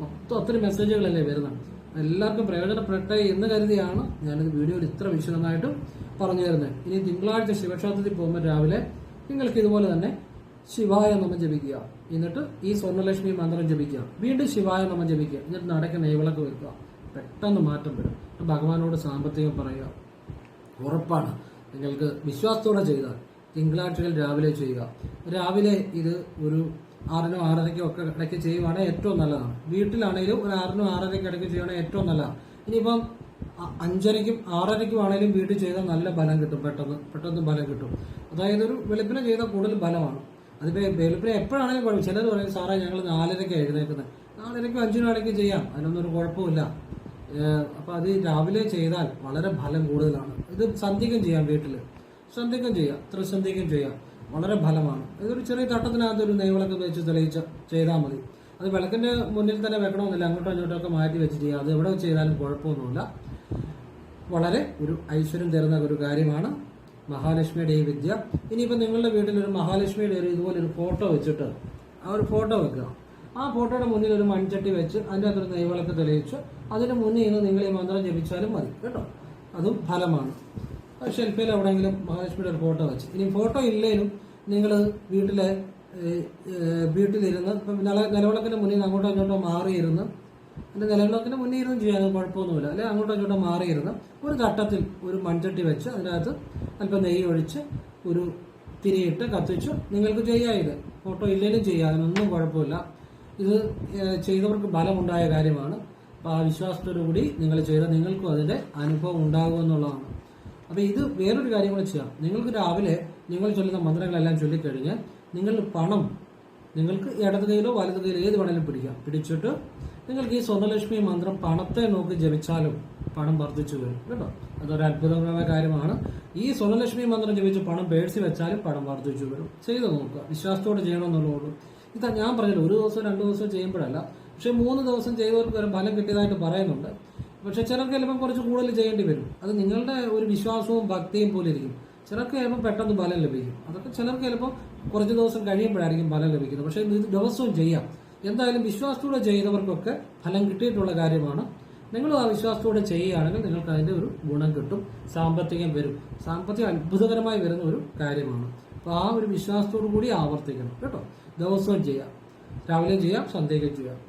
മൊത്തം ഒത്തിരി മെസ്സേജുകളല്ലേ വരുന്നത്. എല്ലാവർക്കും പ്രയോജനപ്പെട്ടെ എന്ന് കരുതിയാണ് ഞാനിത് വീഡിയോയിൽ ഇത്ര വിശദമായിട്ടും പറഞ്ഞു തരുന്നത്. ഇനി തിങ്കളാഴ്ച ശിവക്ഷേത്രത്തിൽ പോകുമ്പോൾ രാവിലെ നിങ്ങൾക്ക് ഇതുപോലെ തന്നെ ശിവായ നമ ജപിക്കുക. എന്നിട്ട് ഈ സ്വർണലക്ഷ്മി മന്ത്രം ജപിക്കുക. വീണ്ടും ശിവായ നമ ജപിക്കുക. എന്നിട്ട് നടക്കുന്ന നെയ്വിളക്ക് വെക്കുക. പെട്ടെന്ന് മാറ്റം വരും. ഭഗവാനോട് സാമ്പത്തികം പറയുക. ഉറപ്പാണ്. നിങ്ങൾക്ക് വിശ്വാസത്തോടെ ചെയ്താൽ തിങ്കളാഴ്ചകൾ രാവിലെ ചെയ്യുക. രാവിലെ ഇത് ഒരു ആറിനോ ആറരയ്ക്കും ഒക്കെ ഇടയ്ക്ക് ചെയ്യുവാണെങ്കിൽ ഏറ്റവും നല്ലതാണ് വീട്ടിലാണെങ്കിലും ഒരു ആറിനും ആറരയ്ക്ക് ഇടയ്ക്ക് ചെയ്യുവാണെങ്കിൽ ഏറ്റവും നല്ലതാണ് ഇനിയിപ്പം അഞ്ചരയ്ക്കും ആറരയ്ക്കും ആണെങ്കിലും വീട്ടിൽ ചെയ്താൽ നല്ല ബലം കിട്ടും പെട്ടെന്ന് പെട്ടെന്ന് ബലം കിട്ടും. അതായത് ഒരു വെളുപ്പിനെ ചെയ്താൽ കൂടുതൽ ബലമാണ് അതിപ്പോൾ വെളുപ്പിനെ എപ്പോഴാണെങ്കിലും കുഴപ്പം ചിലർ പറയും സാറേ ഞങ്ങൾ നാലരയ്ക്ക് എഴുന്നേക്കുന്നത് നാലരയ്ക്കും അഞ്ചിനും ഇടയ്ക്ക് ചെയ്യാം അതിനൊന്നും ഒരു കുഴപ്പമില്ല. അപ്പം അത് രാവിലെ ചെയ്താൽ വളരെ ഫലം കൂടുതലാണ്. ഇത് സന്ധികം ചെയ്യാം വീട്ടിൽ സന്ധികം ചെയ്യാം ത്രിസന്ധികം ചെയ്യാം. വളരെ ഫലമാണ്. ഇതൊരു ചെറിയ തട്ടത്തിനകത്ത് ഒരു നെയ്വിളക്ക് വെച്ച് തെളിയിച്ച ചെയ്താൽ മതി. അത് വിളക്കിന്റെ മുന്നിൽ തന്നെ വെക്കണമെന്നില്ല അങ്ങോട്ടോ ഇങ്ങോട്ടോ ഒക്കെ മാറ്റി വെച്ച് ചെയ്യാം. അത് എവിടെ ചെയ്താലും കുഴപ്പമൊന്നുമില്ല. വളരെ ഒരു ഐശ്വര്യം തരുന്ന ഒരു കാര്യമാണ് മഹാലക്ഷ്മിയുടെ ഈ വിദ്യ. ഇനിയിപ്പോൾ നിങ്ങളുടെ വീട്ടിൽ ഒരു മഹാലക്ഷ്മിയുടെ ഒരു ഇതുപോലെ ഒരു ഫോട്ടോ വെച്ചിട്ട് ആ ഒരു ഫോട്ടോ വെക്കുക. ആ ഫോട്ടോയുടെ മുന്നിൽ ഒരു മൺചട്ടി വെച്ച് അതിന്റെ അകത്തൊരു നെയ്വിളക്ക് തെളിയിച്ച് അതിന് മുന്നിൽ നിന്ന് നിങ്ങൾ ഈ മന്ത്രം ജപിച്ചാലും മതി. കേട്ടോ? അതും ഫലമാണ്. ഷെൽഫിൽ എവിടെയെങ്കിലും മഹാലക്ഷ്മിയുടെ ഒരു ഫോട്ടോ വെച്ച്. ഇനി ഫോട്ടോ ഇല്ലെങ്കിലും നിങ്ങൾ വീട്ടിലെ വീട്ടിലിരുന്ന് ഇപ്പം നില നിലവിളക്കിന്റെ മുന്നിൽ അങ്ങോട്ടോ ഇങ്ങോട്ടോ മാറിയിരുന്ന് എന്റെ നിലവിളക്കിന്റെ മുന്നിൽ ഇരുന്ന് ചെയ്യാനും കുഴപ്പമൊന്നുമില്ല. അല്ലെങ്കിൽ അങ്ങോട്ടോ ഇങ്ങോട്ടോ മാറിയിരുന്ന് ഒരു ഘട്ടത്തിൽ ഒരു മൺചട്ടി വെച്ച് അതിനകത്ത് അല്പം നെയ്യ് ഒഴിച്ച് ഒരു തിരിയിട്ട് കത്തിച്ചു. നിങ്ങൾക്ക് ചെയ്യാം ഇത്. ഫോട്ടോ ഇല്ലെങ്കിലും ചെയ്യാം അതിനൊന്നും കുഴപ്പമില്ല. ഇത് ചെയ്തവർക്ക് ബലമുണ്ടായ കാര്യമാണ്. അപ്പോൾ ആ വിശ്വാസത്തോടു കൂടി നിങ്ങൾ ചെയ്താൽ നിങ്ങൾക്കും അതിന്റെ അനുഭവം ഉണ്ടാകുമെന്നുള്ളതാണ് അപ്പൊ ഇത് വേറൊരു കാര്യം കൂടെ ചെയ്യാം. നിങ്ങൾക്ക് രാവിലെ നിങ്ങൾ ചൊല്ലുന്ന മന്ത്രങ്ങളെല്ലാം ചൊല്ലിക്കഴിഞ്ഞ് നിങ്ങൾ പണം നിങ്ങൾക്ക് ഇടത് കൈയിലോ വലത് കൈയിലോ ഏത് വേണേലും പിടിക്കാം. പിടിച്ചിട്ട് നിങ്ങൾക്ക് ഈ സ്വർണലക്ഷ്മി മന്ത്രം പണത്തെ നോക്കി ജപിച്ചാലും പണം വർദ്ധിച്ചു വരും. കേട്ടോ? അതൊരു അത്ഭുതകരമായ കാര്യമാണ്. ഈ സ്വർണലക്ഷ്മി മന്ത്രം ജപിച്ച് പണം പേഴ്സി വെച്ചാലും പണം വർദ്ധിച്ചു വരും. ചെയ്ത് നോക്കുക. വിശ്വാസത്തോടെ ചെയ്യണമെന്നുള്ളൂ ഇതാ ഞാൻ പറഞ്ഞില്ല ഒരു ദിവസം രണ്ട് ദിവസം ചെയ്യുമ്പോഴല്ല. പക്ഷെ മൂന്ന് ദിവസം ചെയ്തവർക്ക് ഒരു ഫലം കിട്ടിയതായിട്ട് പറയുന്നുണ്ട്. പക്ഷെ ചിലർക്ക് ചിലപ്പോൾ കുറച്ച് കൂടുതൽ ചെയ്യേണ്ടി വരും. അത് നിങ്ങളുടെ ഒരു വിശ്വാസവും ഭക്തിയും പോലെ ഇരിക്കും. ചിലർക്ക് ചിലപ്പോൾ പെട്ടെന്ന് ഫലം ലഭിക്കും. അതൊക്കെ ചിലർക്ക് ചിലപ്പോൾ കുറച്ച് ദിവസം കഴിയുമ്പോഴായിരിക്കും ഫലം ലഭിക്കുന്നത്. പക്ഷേ ഇത് ദിവസവും ചെയ്യാം. എന്തായാലും വിശ്വാസത്തോടെ ചെയ്തവർക്കൊക്കെ ഫലം കിട്ടിയിട്ടുള്ള കാര്യമാണ്. നിങ്ങൾ ആ വിശ്വാസത്തോടെ ചെയ്യുകയാണെങ്കിൽ നിങ്ങൾക്ക് അതിന്റെ ഒരു ഗുണം കിട്ടും. സാമ്പത്തികം വരും. സാമ്പത്തികം അത്ഭുതകരമായി വരുന്ന ഒരു കാര്യമാണ്. അപ്പോൾ ആ ഒരു വിശ്വാസത്തോടു കൂടി ആവർത്തിക്കണം. കേട്ടോ? ദിവസവും ചെയ്യാം. രാവിലെയും ചെയ്യാം സന്ധ്യയ്ക്കും ചെയ്യാം.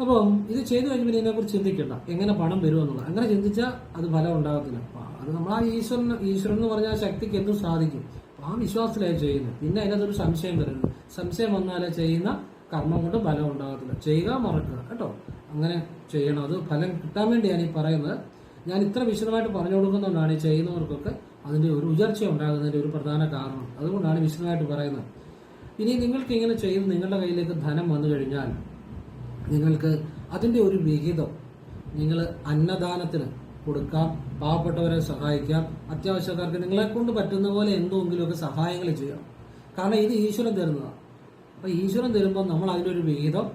അപ്പം ഇത് ചെയ്തു കഴിഞ്ഞപ്പോൾ ഇതിനെക്കുറിച്ച് ചിന്തിക്കണ്ട. എങ്ങനെ പണം വരുമെന്നുള്ളത് അങ്ങനെ ചിന്തിച്ചാൽ അത് ഫലം ഉണ്ടാകത്തില്ല. അത് നമ്മൾ ആ ഈശ്വരൻ ഈശ്വരൻ എന്ന് പറഞ്ഞാൽ ശക്തിക്ക് എന്തും സാധിക്കും. ആ വിശ്വാസത്തിലായി ചെയ്യുന്നത് പിന്നെ അതിനകത്തൊരു സംശയം വരുന്നത്. സംശയം വന്നാലേ ചെയ്യുന്ന കർമ്മം കൊണ്ട് ഫലം ഉണ്ടാകത്തില്ല. ചെയ്യുക മറക്കുക. കേട്ടോ? അങ്ങനെ ചെയ്യണം. അത് ഫലം കിട്ടാൻ വേണ്ടിയാണ് ഈ പറയുന്നത്. ഞാൻ ഇത്ര വിശദമായിട്ട് പറഞ്ഞു കൊടുക്കുന്നതുകൊണ്ടാണ് ഈ ചെയ്യുന്നവർക്കൊക്കെ അതിന്റെ ഒരു ഉയർച്ച ഉണ്ടാകുന്നതിന്റെ ഒരു പ്രധാന കാരണം. അതുകൊണ്ടാണ് വിശദമായിട്ട് പറയുന്നത്. ഇനി നിങ്ങൾക്ക് ഇങ്ങനെ ചെയ്ത് നിങ്ങളുടെ കയ്യിലേക്ക് ധനം വന്നു കഴിഞ്ഞാൽ നിങ്ങൾക്ക് അതിന്റെ ഒരു വിഹിതം നിങ്ങൾ അന്നദാനത്തിന് കൊടുക്കാം. പാവപ്പെട്ടവരെ സഹായിക്കാം. അത്യാവശ്യക്കാർക്ക് നിങ്ങളെ കൊണ്ട് പറ്റുന്ന പോലെ എന്തെങ്കിലുമൊക്കെ സഹായങ്ങൾ ചെയ്യാം. കാരണം ഇത് ഈശ്വരൻ തരുന്നതാണ് അപ്പൊ ഈശ്വരൻ തരുമ്പോൾ നമ്മൾ അതിന്റെ ഒരു വിഹിതം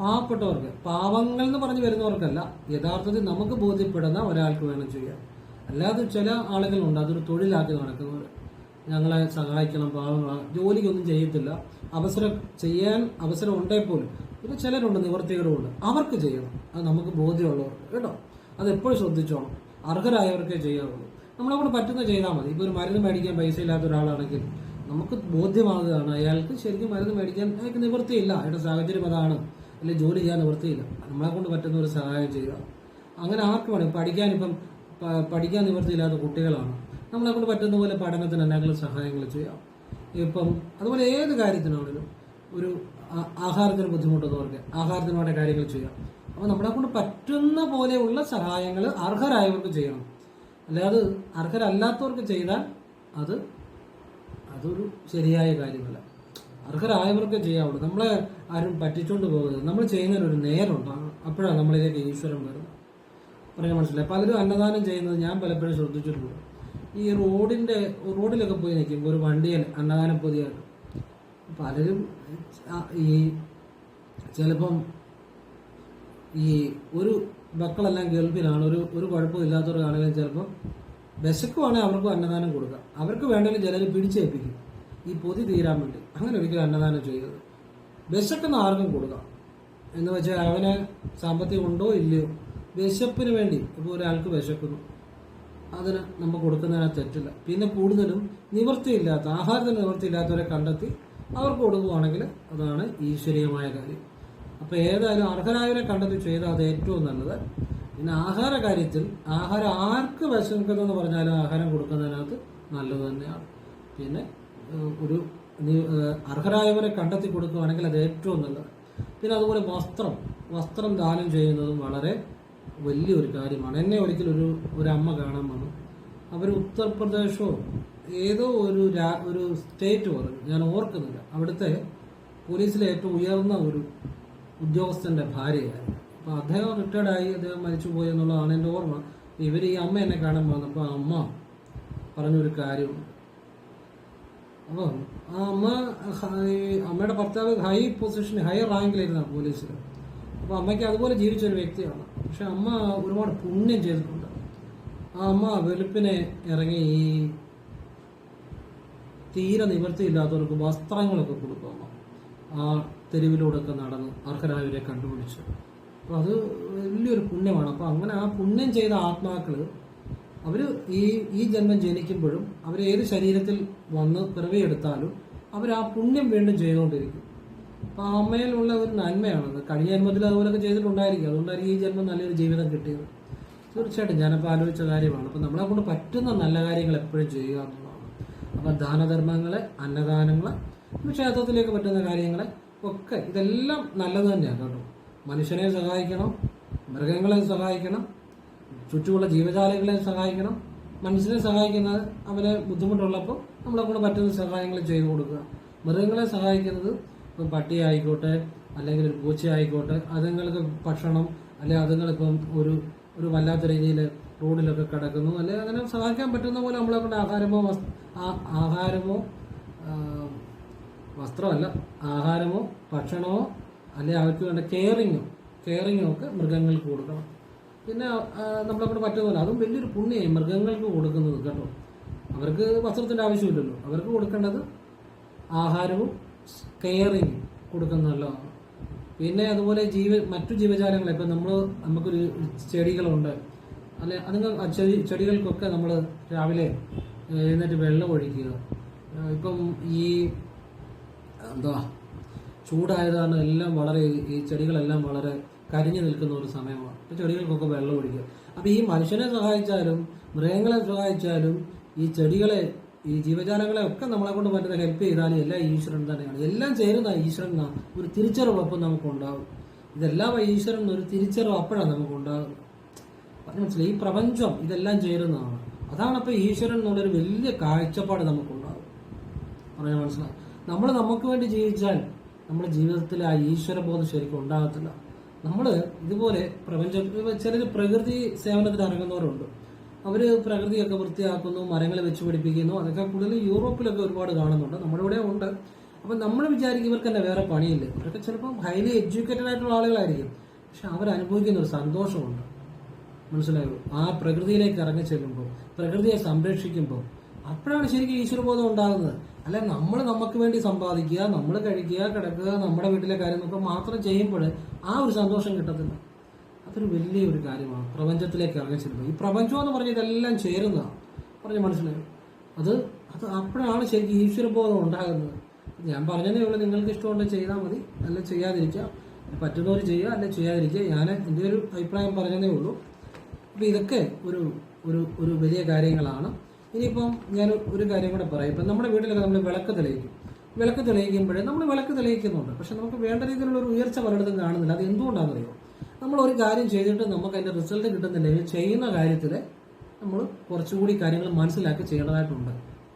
പാവപ്പെട്ടവർക്ക് പാവങ്ങൾ എന്ന് പറഞ്ഞു വരുന്നവർക്കല്ല യഥാർത്ഥത്തിൽ നമുക്ക് ബോധ്യപ്പെടുന്ന ഒരാൾക്ക് വേണം ചെയ്യാം അല്ലാതെ ചില ആളുകളുണ്ട് അതൊരു തൊഴിലാക്കി നടക്കുന്നവർ ഞങ്ങളെ സഹായിക്കണം പാവങ്ങളാണ് ജോലിക്കൊന്നും ചെയ്യത്തില്ല. അവസരം ചെയ്യാൻ അവസരം ഉണ്ടെങ്കിൽ പോലും പിന്നെ ചിലരുണ്ട് നിവർത്തികരുമുണ്ട്. അവർക്ക് ചെയ്യണം. അത് നമുക്ക് ബോധ്യമുള്ളവർക്ക് കേട്ടോ? അത് എപ്പോഴും ശ്രദ്ധിച്ചോണം. അർഹരായവർക്കേ ചെയ്യാവുള്ളൂ. നമ്മളെ കൊണ്ട് പറ്റുന്ന ചെയ്താൽ മതി. ഇപ്പോൾ ഒരു മരുന്ന് മേടിക്കാൻ പൈസ ഇല്ലാത്ത ഒരാളാണെങ്കിൽ നമുക്ക് ബോധ്യമാകുകയാണ്. അയാൾക്ക് ശരിക്കും മരുന്ന് മേടിക്കാൻ അയാൾക്ക് നിവൃത്തിയില്ല. അയാളുടെ സാഹചര്യം അതാണ്. അല്ലെങ്കിൽ ജോലി ചെയ്യാൻ നിവൃത്തിയില്ല. നമ്മളെ കൊണ്ട് പറ്റുന്ന ഒരു സഹായം ചെയ്യുക. അങ്ങനെ ആർക്ക് വേണം പഠിക്കാൻ ഇപ്പം പഠിക്കാൻ നിവൃത്തിയില്ലാത്ത കുട്ടികളാണ്. നമ്മളെ കൊണ്ട് പറ്റുന്ന പോലെ പഠനത്തിന് എന്തെങ്കിലും സഹായങ്ങൾ ചെയ്യാം. ഇപ്പം അതുപോലെ ഏത് കാര്യത്തിനാണെങ്കിലും ഒരു ആഹാരത്തിന് ബുദ്ധിമുട്ടുന്നവർക്ക് ആഹാരത്തിന് വേണ്ട കാര്യങ്ങൾ ചെയ്യാം അപ്പോൾ നമ്മളെ കൊണ്ട് പറ്റുന്ന പോലെയുള്ള സഹായങ്ങൾ അർഹരായവർക്ക് ചെയ്യണം. അല്ലാതെ അർഹരല്ലാത്തവർക്ക് ചെയ്താൽ അത് അതൊരു ശരിയായ കാര്യമല്ല. അർഹരായവർക്ക് ചെയ്യാവുള്ളൂ. നമ്മളെ ആരും പറ്റിച്ചുകൊണ്ട് പോകരുത്. നമ്മൾ ചെയ്യുന്നതിനൊരു നേരമുണ്ട് അപ്പോഴാണ് നമ്മളിലേക്ക് ഈശ്വരൻ വരുന്നത്. പറയാൻ മനസ്സിലായി? പലരും അന്നദാനം ചെയ്യുന്നത് ഞാൻ പലപ്പോഴും ശ്രദ്ധിച്ചിട്ടുണ്ട്. ഈ റോഡിന്റെ റോഡിലൊക്കെ പോയി നിൽക്കുമ്പോൾ ഒരു വണ്ടിയിൽ അന്നദാനം പൊതിയായിട്ട് പലരും ഈ ചിലപ്പം ഈ ഒരു മക്കളെല്ലാം ഗൾഫിലാണ് ഒരു ഒരു കുഴപ്പമില്ലാത്തവർക്കാണെങ്കിലും ചിലപ്പം വിശക്കുവാണെങ്കിൽ അവർക്കും അന്നദാനം കൊടുക്കുക. അവർക്ക് വേണ്ടെങ്കിൽ ചിലർ പിടിച്ചേൽപ്പിക്കും. ഈ പൊതി തീരാൻ വേണ്ടി. അങ്ങനെ ഒരിക്കലും അന്നദാനം ചെയ്യരുത്. വിശക്കുന്ന ആർക്കും കൊടുക്കാം. എന്ന് വെച്ചാൽ അവന് സാമ്പത്തികം ഉണ്ടോ ഇല്ലയോ? വിശപ്പിന് വേണ്ടി ഇപ്പോൾ ഒരാൾക്ക് വിശക്കുന്നു. അതിന് നമ്മൾ കൊടുക്കുന്നതിനകത്ത് തെറ്റില്ല. പിന്നെ കൂടുതലും നിവൃത്തിയില്ലാത്ത ആഹാരത്തിന് നിവൃത്തിയില്ലാത്തവരെ കണ്ടെത്തി അവർക്ക് കൊടുക്കുകയാണെങ്കിൽ അതാണ് ഈശ്വരീയമായ കാര്യം. അപ്പോൾ ഏതായാലും അർഹനായവരെ കണ്ടെത്തി ചെയ്താൽ അത് ഏറ്റവും നല്ലത്. പിന്നെ ആഹാര കാര്യത്തിൽ ആഹാരം ആർക്ക് വിശക്കുന്നതെന്ന് പറഞ്ഞാലും ആഹാരം കൊടുക്കുന്നതിനകത്ത് നല്ലത് തന്നെയാണ്. പിന്നെ ഒരു അർഹരായവരെ കണ്ടെത്തി കൊടുക്കുകയാണെങ്കിൽ അത് ഏറ്റവും നല്ലത്. പിന്നെ അതുപോലെ വസ്ത്രം വസ്ത്രം ദാനം ചെയ്യുന്നതും വളരെ വലിയൊരു കാര്യമാണ്. എന്നെ ഒരു ഒരു അമ്മ കാണാൻ വന്നു. അവർ ഉത്തർപ്രദേശോ ഏതോ ഒരു ഒരു സ്റ്റേറ്റ് പറഞ്ഞു ഞാൻ ഓർക്കുന്നില്ല. അവിടുത്തെ പോലീസിലെ ഏറ്റവും ഉയർന്ന ഒരു ഉദ്യോഗസ്ഥന്റെ ഭാര്യയായിരുന്നു. അപ്പൊ അദ്ദേഹം റിട്ടയർഡായി അദ്ദേഹം മരിച്ചുപോയി എന്നുള്ളതാണ് എന്റെ ഓർമ്മ. ഇവർ ഈ അമ്മ എന്നെ കാണാൻ വന്നപ്പോൾ അമ്മ പറഞ്ഞൊരു കാര്യം അപ്പം ആ അമ്മ അമ്മയുടെ ഭർത്താവ് ഹൈ പൊസിഷൻ ഹൈ റാങ്കിലിരുന്ന പോലീസിൽ അപ്പോൾ അമ്മയ്ക്ക് അതുപോലെ ജീവിച്ച ഒരു വ്യക്തിയാണ്. പക്ഷെ അമ്മ ഒരുപാട് പുണ്യം ചെയ്തിട്ടുണ്ട്. ആ അമ്മ വെളുപ്പിനെ ഇറങ്ങി ഈ തീരെ നിവൃത്തിയില്ലാത്തവർക്ക് വസ്ത്രങ്ങളൊക്കെ കൊടുക്കും. ആ തെരുവിലൂടെയൊക്കെ നടന്ന് അർഹരായവരെ കണ്ടുപിടിച്ചു. അപ്പോൾ അത് വലിയൊരു പുണ്യമാണ്. അപ്പോൾ അങ്ങനെ ആ പുണ്യം ചെയ്ത ആത്മാക്കൾ അവർ ഈ ഈ ജന്മം ജനിക്കുമ്പോഴും അവർ ഏത് ശരീരത്തിൽ വന്ന് പിറവിയെടുത്താലും അവർ ആ പുണ്യം വീണ്ടും ചെയ്തുകൊണ്ടിരിക്കും. അപ്പോൾ ആ അമ്മയിലുള്ള ഒരു നന്മയാണത് കഴിഞ്ഞ ജന്മത്തിൽ അതുപോലൊക്കെ ചെയ്തിട്ടുണ്ടായിരിക്കും. അതുകൊണ്ടായിരിക്കും ഈ ജന്മം നല്ലൊരു ജീവിതം കിട്ടിയത്. തീർച്ചയായിട്ടും ഞാനപ്പോൾ ആലോചിച്ച കാര്യമാണ്. അപ്പോൾ നമ്മളെ കൊണ്ട് പറ്റുന്ന നല്ല കാര്യങ്ങൾ എപ്പോഴും ചെയ്യുക. അപ്പോൾ ദാനധർമ്മങ്ങളെ അന്നദാനങ്ങളെ പിന്നെ ക്ഷേത്രത്തിലേക്ക് പറ്റുന്ന കാര്യങ്ങളെ ഒക്കെ ഇതെല്ലാം നല്ലത് തന്നെയാണ് കേട്ടോ. മനുഷ്യനെ സഹായിക്കണം മൃഗങ്ങളെ സഹായിക്കണം ചുറ്റുമുള്ള ജീവജാലങ്ങളെ സഹായിക്കണം. മനുഷ്യനെ സഹായിക്കുന്നത് അവന് ബുദ്ധിമുട്ടുള്ളപ്പോൾ നമ്മളെ കൂടെ പറ്റുന്ന സഹായങ്ങൾ ചെയ്തു കൊടുക്കുക. മൃഗങ്ങളെ സഹായിക്കുന്നത് ഇപ്പം പട്ടി ആയിക്കോട്ടെ അല്ലെങ്കിൽ ഒരു പൂച്ച ആയിക്കോട്ടെ അതുങ്ങൾക്ക് ഭക്ഷണം അല്ലെങ്കിൽ അതുങ്ങളിപ്പം ഒരു ഒരു വല്ലാത്ത രീതിയിൽ റോഡിലൊക്കെ കിടക്കുന്നു. അല്ലെങ്കിൽ അങ്ങനെ സഹായിക്കാൻ പറ്റുന്ന പോലെ നമ്മളെ കൊണ്ട് ആഹാരമോ ആഹാരമോ വസ്ത്രമല്ല ആഹാരമോ ഭക്ഷണമോ അല്ലെങ്കിൽ അവർക്ക് വേണ്ട കെയറിങ്ങോ കെയറിങ്ങോ ഒക്കെ മൃഗങ്ങൾക്ക് കൊടുക്കണം. പിന്നെ നമ്മളെ കൊണ്ട് പറ്റുന്ന പോലെ അതും വലിയൊരു പുണ്യമായി മൃഗങ്ങൾക്ക് കൊടുക്കുന്നത് കേട്ടോ. അവർക്ക് വസ്ത്രത്തിന്റെ ആവശ്യമില്ലല്ലോ. അവർക്ക് കൊടുക്കേണ്ടത് ആഹാരവും കെയറിങ്ങും കൊടുക്കുന്നല്ലോ പിന്നെ അതുപോലെ ജീവ മറ്റു ജീവജാലങ്ങൾ ഇപ്പം നമ്മൾ നമുക്കൊരു ചെടികളുണ്ട്. അല്ലെ അതുങ്ങൾ ചെടി ചെടികൾക്കൊക്കെ നമ്മൾ രാവിലെ എഴുന്നേറ്റ് വെള്ളം ഒഴിക്കുക. ഇപ്പം ഈ എന്താ ചൂടായത് കാരണം എല്ലാം വളരെ ഈ ചെടികളെല്ലാം വളരെ കരിഞ്ഞു നിൽക്കുന്ന ഒരു സമയമാണ്. അപ്പോൾ ചെടികൾക്കൊക്കെ വെള്ളം ഒഴിക്കുക. അപ്പോൾ ഈ മനുഷ്യനെ സഹായിച്ചാലും മൃഗങ്ങളെ സഹായിച്ചാലും ഈ ചെടികളെ ഈ ജീവജാലങ്ങളെ ഒക്കെ നമ്മളെ കൊണ്ട് പറ്റുന്ന ഹെൽപ്പ് ചെയ്താലും എല്ലാം ഈശ്വരൻ തന്നെയാണ്. എല്ലാം ചേരുന്ന ഈശ്വരൻ ഒരു തിരിച്ചറിവ് അപ്പം നമുക്ക് ഉണ്ടാകും ഇതെല്ലാം ഈശ്വരൻ ഒരു തിരിച്ചറിവ് അപ്പോഴാണ് നമുക്ക് ഉണ്ടാകുന്നത് പറഞ്ഞു മനസ്സിലായി? ഈ പ്രപഞ്ചം ഇതെല്ലാം ചേരുന്നതാണ്. അതാണ് അപ്പോൾ ഈശ്വരൻ എന്നുള്ളൊരു വലിയ കാഴ്ചപ്പാട് നമുക്കുണ്ടാകും പറയാൻ മനസ്സിലാവും നമ്മൾ നമുക്ക് വേണ്ടി ജീവിച്ചാൽ നമ്മുടെ ജീവിതത്തിൽ ആ ഈശ്വരബോധം ശരിക്കും ഉണ്ടാകത്തില്ല. നമ്മൾ ഇതുപോലെ പ്രപഞ്ച ചിലർ പ്രകൃതി സേവനത്തിന് ഇറങ്ങുന്നവരുണ്ട്. അവർ പ്രകൃതിയൊക്കെ വൃത്തിയാക്കുന്നു മരങ്ങൾ വെച്ച് പിടിപ്പിക്കുന്നു. അതൊക്കെ കൂടുതൽ യൂറോപ്പിലൊക്കെ ഒരുപാട് കാണുന്നുണ്ട്. നമ്മുടെ ഇവിടെ ഉണ്ട്. അപ്പം നമ്മൾ വിചാരിക്കും ഇവർക്ക് തന്നെ വേറെ പണിയില്ല. ഇവരൊക്കെ ചിലപ്പോൾ ഹൈലി എഡ്യൂക്കേറ്റഡ് ആയിട്ടുള്ള ആളുകളായിരിക്കും. പക്ഷെ അവർ അനുഭവിക്കുന്ന ഒരു സന്തോഷമുണ്ട്. മനസ്സിലായോ? ആ പ്രകൃതിയിലേക്ക് ഇറങ്ങി ചെല്ലുമ്പോൾ പ്രകൃതിയെ സംരക്ഷിക്കുമ്പോൾ അപ്പോഴാണ് ശരിക്കും ഈശ്വരബോധം ഉണ്ടാകുന്നത്. അല്ല നമ്മൾ നമുക്ക് വേണ്ടി സമ്പാദിക്കുക നമ്മൾ കഴിക്കുക കിടക്കുക നമ്മുടെ വീട്ടിലെ കാര്യങ്ങളൊക്കെ മാത്രം ചെയ്യുമ്പോൾ ആ ഒരു സന്തോഷം കിട്ടത്തില്ല. അതൊരു വലിയൊരു കാര്യമാണ്. പ്രപഞ്ചത്തിലേക്ക് ഇറങ്ങി ചെല്ലുമ്പോൾ. ഈ പ്രപഞ്ചം എന്ന് പറഞ്ഞ ഇതെല്ലാം ചേരുന്നതാണ് പറഞ്ഞ് മനസ്സിലായോ? അത് അത് അപ്പോഴാണ് ശരിക്കും ഈശ്വരബോധം ഉണ്ടാകുന്നത്. ഞാൻ പറഞ്ഞതേ ഉള്ളൂ നിങ്ങൾക്ക് ഇഷ്ടമുണ്ടെങ്കിൽ ചെയ്താൽ മതി അല്ല ചെയ്യാതിരിക്കുക. പറ്റുന്നവർ ചെയ്യുക അല്ല ചെയ്യാതിരിക്കുക. ഞാൻ എന്റെ ഒരു അഭിപ്രായം പറഞ്ഞതേ ഉള്ളൂ. അപ്പോൾ ഇതൊക്കെ ഒരു ഒരു ഒരു വലിയ കാര്യങ്ങളാണ്. ഇനിയിപ്പം ഞാൻ ഒരു കാര്യം കൂടെ പറയാം. ഇപ്പം നമ്മുടെ വീട്ടിലൊക്കെ നമ്മൾ വിളക്ക് തെളിയിക്കും. വിളക്ക് തെളിയിക്കുമ്പോൾ നമ്മൾ വിളക്ക് തെളിയിക്കുന്നുണ്ട്. പക്ഷെ നമുക്ക് വേണ്ട രീതിയിലുള്ള ഒരു ഉയർച്ച പലയിടത്തും കാണുന്നില്ല. അത് എന്തുകൊണ്ടാണെന്നറിയോ? നമ്മൾ ഒരു കാര്യം ചെയ്തിട്ട് നമുക്ക് അതിന്റെ റിസൾട്ട് കിട്ടുന്നില്ലെങ്കിൽ ചെയ്യുന്ന കാര്യത്തിൽ നമ്മൾ കുറച്ചുകൂടി കാര്യങ്ങൾ മനസ്സിലാക്കി ചെയ്യേണ്ടതായിട്ടുണ്ട്.